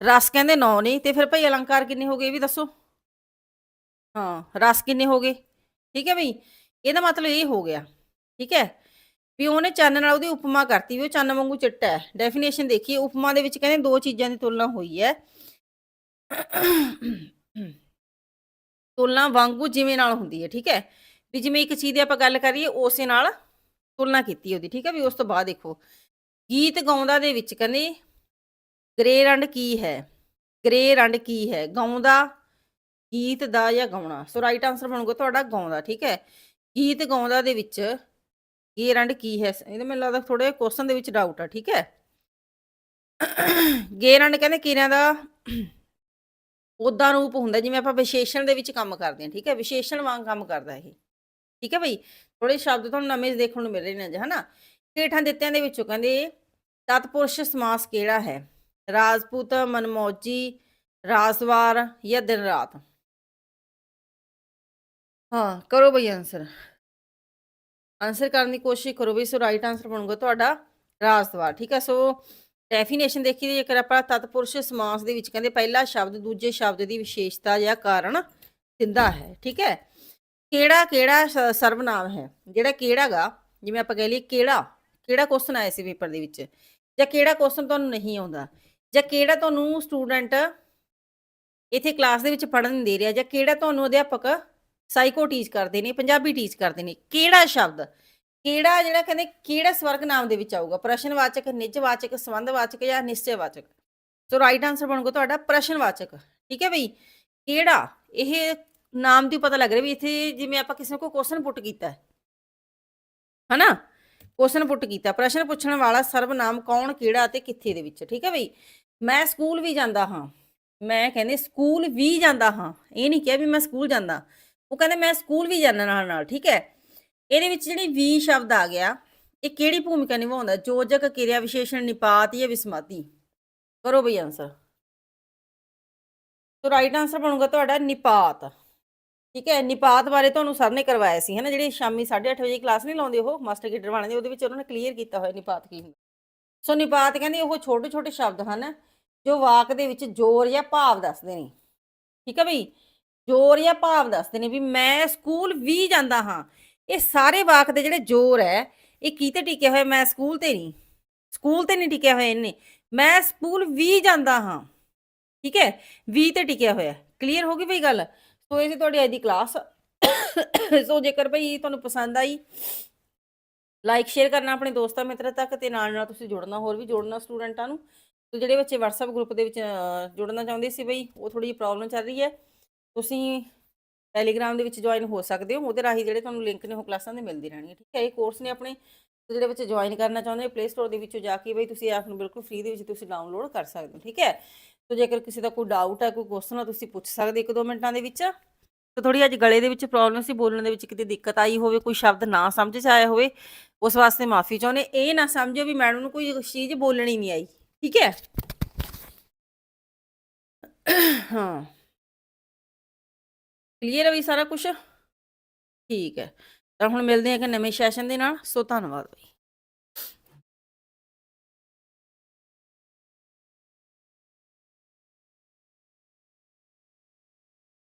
ਰਸ ਕਹਿੰਦੇ 9 ਨੇ, ਤੇ ਫਿਰ ਭਾਈ ਅਲੰਕਾਰ ਕਿੰਨੇ ਹੋ ਗਏ ਇਹ ਵੀ ਦੱਸੋ? ਹਾਂ, ਰਸ ਕਿੰਨੇ ਹੋ ਗਏ? ਠੀਕ ਹੈ ਬਈ ਇਹਦਾ ਮਤਲਬ ਇਹ ਹੋ ਗਿਆ। ਠੀਕ ਹੈ? ਵੀ ਉਹਨੇ ਚੰਨ ਨਾਲ ਉਹਦੀ ਉਪਮਾ ਕਰਤੀ ਵੀ ਉਹ ਚੰਨ ਵਾਂਗੂ ਚਿੱਟਾ ਹੈ। ਡੈਫੀਨੇਸ਼ਨ ਦੇਖੀਏ, ਉਪਮਾ ਦੇ ਵਿੱਚ ਕਹਿੰਦੇ ਦੋ ਚੀਜ਼ਾਂ ਦੀ ਤੁਲਨਾ ਹੋਈ ਹੈ। ਤੁਲਨਾ ਵਾਂਗੂ ਜਿਵੇਂ ਨਾਲ ਹੁੰਦੀ ਹੈ। ਠੀਕ ਹੈ? ਵੀ ਜਿਵੇਂ ਇੱਕ ਚੀਜ਼ ਦੀ ਆਪਾਂ ਗੱਲ ਕਰੀਏ, ਉਸੇ ਨਾਲ ਤੁਲਨਾ ਕੀਤੀ ਉਹਦੀ, ਠੀਕ ਹੈ ਵੀ ਉਸ ਤੋਂ ਬਾਅਦ ਦੇਖੋ। ਗੀਤ ਗਾਉਂਦਾ ਦੇ ਵਿੱਚ ਕਹਿੰਦੇ, ਗ੍ਰੇ ਰੰਡ ਕੀ ਹੈ? ਗ੍ਰੇ ਰੰਡ ਕੀ ਹੈ? ਗਾਉਂਦਾ ਗੀਤ ਦਾ ਜਾਂ ਗਾਉਣਾ? ਸੋ ਰਾਈਟ ਆਨਸਰ ਬਣੂਗਾ ਤੁਹਾਡਾ ਗਾਉਂਦਾ, ਠੀਕ ਹੈ। ਗੀਤ ਗਾਉਂਦਾ ਦੇ ਵਿੱਚ ਗੇ ਰੰਡ ਕੀ ਹੈ? ਇਹਦੇ ਮੈਨੂੰ ਲੱਗਦਾ ਥੋੜੇ ਕੁਐਸਚਨ ਦੇ ਵਿੱਚ ਡਾਊਟ ਆ, ਠੀਕ ਹੈ। ਗੇ ਰੰਡ ਕਹਿੰਦੇ ਕਿਰਿਆਂ ਦਾ ਉਦਾਂ ਰੂਪ ਹੁੰਦਾ, ਜਿਵੇਂ ਆਪਾਂ ਵਿਸ਼ੇਸ਼ਣ ਦੇ ਵਿੱਚ ਕੰਮ ਕਰਦੇ ਹਾਂ, ਠੀਕ ਹੈ। ਵਿਸ਼ੇਸ਼ਣ ਵਾਂਗ ਕੰਮ ਕਰਦਾ ਇਹ। ਠੀਕ ਹੈ ਬਈ? ਥੋੜੇ ਸ਼ਬਦ ਤੁਹਾਨੂੰ ਨਵੇਂ ਦੇਖਣ ਨੂੰ ਮਿਲ ਰਹੇ ਨੇ ਹਨਾ? ਹੇਠਾਂ ਦਿੱਤਿਆਂ ਦੇ ਵਿੱਚੋਂ ਕਹਿੰਦੇ, ਤਤਪੁਰਸ਼ ਸਮਾਸ ਕਿਹੜਾ ਹੈ? ਰਾਜਪੂਤ, ਮਨਮੌਜੀ, ਰਾਸਵਾਰ ਜਾਂ ਦਿਨ ਰਾਤ? ਹਾਂ, ਕਰੋ ਬਈ ਆਨਸਰ ਆਨਸਰ ਕਰਨ ਦੀ ਕੋਸ਼ਿਸ਼ ਕਰੋ ਬਈ, ਸੋ ਰਾਈਟ ਆਨਸਰ ਬਣੂਗਾ ਤੁਹਾਡਾ ਰਾਸਵਾਰ, ਠੀਕ ਹੈ? ਸੋ ਡੈਫੀਨੇਸ਼ਨ ਦੇਖੀ ਤੇ ਜੇਕਰ ਆਪਾਂ ਤਤਪੁਰਸ਼ ਸਮਾਸ ਦੇ ਵਿੱਚ ਕਹਿੰਦੇ, ਪਹਿਲਾ ਸ਼ਬਦ ਦੂਜੇ ਸ਼ਬਦ ਦੀ ਵਿਸ਼ੇਸ਼ਤਾ ਜਾਂ ਕਾਰਨ ਦਿੰਦਾ ਹੈ, ਠੀਕ ਹੈ? ਕਿਹੜਾ ਕਿਹੜਾ ਸ- ਸਰਵਨਾਮ ਹੈ? ਜਿਹੜਾ ਕਿਹੜਾਗਾ ਜਿਵੇਂ ਆਪਾਂ ਕਹਿ ਲਈਏ ਕਿਹੜਾ ਕਿਹੜਾ ਕੁਐਸਚਨ ਆਇਆ ਸੀ ਪੇਪਰ ਦੇ ਵਿੱਚ? ਜਾਂ ਕਿਹੜਾ ਕੁਐਸਚਨ ਤੁਹਾਨੂੰ ਨਹੀਂ ਆਉਂਦਾ? ਜਾਂ ਕਿਹੜਾ ਤੁਹਾਨੂੰ ਸਟੂਡੈਂਟ ਇੱਥੇ ਕਲਾਸ ਦੇ ਵਿੱਚ ਪੜ੍ਹਨ ਨਹੀਂ ਦੇ ਰਿਹਾ? ਜਾਂ ਕਿਹੜਾ ਤੁਹਾਨੂੰ ਅਧਿਆਪਕ ਸਾਈਕੋ ਟੀਚ ਕਰਦੇ ਨੇ, ਪੰਜਾਬੀ ਟੀਚ ਕਰਦੇ ਨੇ? ਕਿਹੜਾ ਸ਼ਬਦ? ਕਿਹੜਾ ਜਿਹੜਾ ਕਹਿੰਦੇ, ਕਿਹੜਾ ਸਵਰਗ ਨਾਮ ਦੇ ਵਿੱਚ ਆਊਗਾ? ਪ੍ਰਸ਼ਨਵਾਚਕ, ਨਿਜਵਾਚਕ, ਸੰਬੰਧਵਾਚਕ ਜਾਂ ਨਿਸ਼ਚੈਵਾਚਕ ਸੋ ਰਾਈਟ ਆਨਸਰ ਬਣੂਗਾ ਤੁਹਾਡਾ ਪ੍ਰਸ਼ਨਵਾਚਕ। ਠੀਕ ਹੈ ਬਈ? ਕਿਹੜਾ? ਇਹ ਨਾਮ ਦੀ ਪਤਾ ਲੱਗ ਰਿਹਾ ਵੀ ਇੱਥੇ ਜਿਵੇਂ ਆਪਾਂ ਕਿਸੇ ਕੋਲ ਕੁਐਸਚਨ ਪੁੱਟ ਕੀਤਾ ਹੈ। ਹਨਾ? ਕੁਐਸਚਨ ਪੁੱਟ ਕੀਤਾ, ਪ੍ਰਸ਼ਨ ਪੁੱਛਣ ਵਾਲਾ ਸਰਵਨਾਮ ਕੌਣ, ਕਿਹੜਾ ਤੇ ਕਿੱਥੇ ਦੇ ਵਿੱਚ, ਠੀਕ ਹੈ ਬਈ? ਮੈਂ ਸਕੂਲ ਵੀ ਜਾਂਦਾ ਹਾਂ। ਮੈਂ ਕਹਿੰਦੇ ਸਕੂਲ ਵੀ ਜਾਂਦਾ ਹਾਂ। ਇਹ ਨਹੀਂ ਕਿਹਾ ਵੀ ਮੈਂ ਸਕੂਲ ਜਾਂਦਾ। ਉਹ ਕਹਿੰਦੇ ਮੈਂ ਸਕੂਲ ਵੀ ਜਾਂਦਾ ਨਾਲ ਨਾਲ, ਠੀਕ ਹੈ? ਇਹਦੇ ਵਿੱਚ ਜਿਹੜੀ ਵੀ ਸ਼ਬਦ ਆ ਗਿਆ, ਇਹ ਕਿਹੜੀ ਭੂਮਿਕਾ ਨਿਭਾਉਂਦਾ? ਜੋਜਕ, ਕਿਰਿਆ ਵਿਸ਼ੇਸ਼ਣ, ਨਿਪਾਤ ਜਾਂ ਵਿਸਮਾਤੀ? ਕਰੋ ਬਈ ਆਨਸਰ ਸੋ ਰਾਈਟ ਆਨਸਰ ਬਣੂਗਾ ਤੁਹਾਡਾ ਨਿਪਾਤ। ਠੀਕ ਹੈ ਨਿਪਾਤ ਬਾਰੇ ਤੁਹਾਨੂੰ ਸਰ ਨੇ ਕਰਵਾਇਆ ਸੀ ਹੈ ਨਾ ਜਿਹੜੀ ਸ਼ਾਮੀ 8:30 ਵਜੇ ਕਲਾਸ ਨਹੀਂ ਲਾਉਂਦੇ ਉਹ, ਮਾਸਟਰ ਗੀਡਰ ਵਾਲਿਆਂ ਉਹਦੇ ਵਿੱਚ ਉਹਨਾਂ ਨੇ ਕਲੀਅਰ ਕੀਤਾ ਹੋਇਆ ਨਿਪਾਤ ਕੀ ਹੁੰਦਾ। ਸੋ ਨਿਪਾਤ ਕਹਿੰਦੇ ਉਹ ਛੋਟੇ ਛੋਟੇ ਸ਼ਬਦ ਹਨ, ਜੋ ਵਾਕ ਦੇ ਵਿੱਚ ਜ਼ੋਰ ਜਾਂ ਭਾਵ ਦੱਸਦੇ ਨੇ। ਠੀਕ ਹੈ ਬਈ? ਜ਼ੋਰ ਜਾਂ ਭਾਵ ਦੱਸਦੇ ਨੇ ਵੀ ਮੈਂ ਸਕੂਲ ਵੀ ਜਾਂਦਾ ਹਾਂ। ਇਹ ਸਾਰੇ ਵਾਕ ਦੇ ਜਿਹੜੇ ਜ਼ੋਰ ਹੈ, ਇਹ ਕੀ ਤੇ ਟਿਕਿਆ ਹੋਇਆ? ਮੈਂ ਸਕੂਲ ਤੇ ਨਹੀਂ। ਸਕੂਲ ਤੇ ਨਹੀਂ ਟਿਕਿਆ ਹੋਇਆ ਇਹਨੇ। ਮੈਂ ਸਕੂਲ ਵੀ ਜਾਂਦਾ ਹਾਂ। ਠੀਕ ਹੈ? ਵੀ ਤੇ ਟਿਕਿਆ ਹੋਇਆ। ਕਲੀਅਰ ਹੋ ਗਈ ਬਈ ਗੱਲ? ਸੋ ਇਹ ਸੀ ਤੁਹਾਡੀ ਅੱਜ ਦੀ ਕਲਾਸ ਸੋ ਜੇਕਰ ਭਈ ਤੁਹਾਨੂੰ ਪਸੰਦ ਆਈ ਲਾਈਕ ਸ਼ੇਅਰ ਕਰਨਾ ਆਪਣੇ ਦੋਸਤਾਂ ਮਿੱਤਰਾਂ ਤੱਕ ਤੇ ਨਾਲ ਨਾਲ ਤੁਸੀਂ ਜੁੜਨਾ, ਹੋਰ ਵੀ ਜੁੜਨਾ ਸਟੂਡੈਂਟਾਂ ਨੂੰ। ਤੇ ਜਿਹੜੇ ਬੱਚੇ WhatsApp ਗਰੁੱਪ ਦੇ ਵਿੱਚ ਜੁੜਨਾ ਚਾਹੁੰਦੇ ਸੀ ਬਈ ਉਹ ਥੋੜੀ ਜਿਹੀ ਪ੍ਰੋਬਲਮ ਚੱਲ ਰਹੀ ਹੈ। ਤੁਸੀਂ ਟੈਲੀਗ੍ਰਾਮ ਦੇ ਵਿੱਚ ਜੁਆਇਨ ਹੋ ਸਕਦੇ ਹੋ। ਉਹਦੇ ਰਾਹੀਂ ਜਿਹੜੇ ਤੁਹਾਨੂੰ ਲਿੰਕ ਨੇ ਉਹ ਕਲਾਸਾਂ ਦੇ ਮਿਲਦੀ ਰਹਿਣਗੀਆਂ ਠੀਕ ਹੈ? ਇਹ ਕੋਰਸ ਨੇ ਆਪਣੇ, ਜਿਹੜੇ ਬੱਚੇ ਜੁਆਇਨ ਕਰਨਾ ਚਾਹੁੰਦੇ ਪਲੇ ਸਟੋਰ ਦੇ ਵਿੱਚੋਂ ਜਾ ਕੇ ਬਈ ਤੁਸੀਂ ਐਪ ਨੂੰ ਬਿਲਕੁਲ ਫ੍ਰੀ ਦੇ ਵਿੱਚ ਤੁਸੀਂ ਡਾਊਨਲੋਡ ਕਰ ਸਕਦੇ ਹੋ, ਠੀਕ ਹੈ? ਸੋ ਜੇਕਰ ਕਿਸੇ ਦਾ ਕੋਈ ਡਾਊਟ ਹੈ ਕੋਈ ਕੁਐਸਚਨ ਹੈ ਤੁਸੀਂ ਪੁੱਛ ਸਕਦੇ ਇੱਕ ਦੋ ਮਿੰਟਾਂ ਦੇ ਵਿੱਚ। ਤੇ ਥੋੜੀ ਅੱਜ ਗਲੇ ਦੇ ਵਿੱਚ ਪ੍ਰੋਬਲਮ ਸੀ, ਬੋਲਣ ਦੇ ਵਿੱਚ ਕਿਤੇ ਦਿੱਕਤ ਆਈ ਹੋਵੇ, ਕੋਈ ਸ਼ਬਦ ਨਾ ਸਮਝ ਚ ਆਇਆ ਹੋਵੇ, ਉਸ ਵਾਸਤੇ ਮਾਫੀ ਚਾਹੁੰਦੇ ਇਹ ਨਾ ਸਮਝਿਓ ਵੀ ਮੈਡਮ ਨੂੰ ਕੋਈ ਚੀਜ਼ ਬੋਲਣੀ ਨਹੀਂ ਆਈ, ਠੀਕ ਹੈ? ਹਾਂ। ਕਲੀਅਰ ਹੈ ਵੀ ਸਾਰਾ ਕੁਝ ਠੀਕ ਹੈ। ਤਾਂ ਹੁਣ ਮਿਲਦੇ ਹਾਂ ਕਿ ਨਵੇਂ ਸੈਸ਼ਨ ਦੇ ਨਾਲ। ਸੋ ਧੰਨਵਾਦ ਬਈ।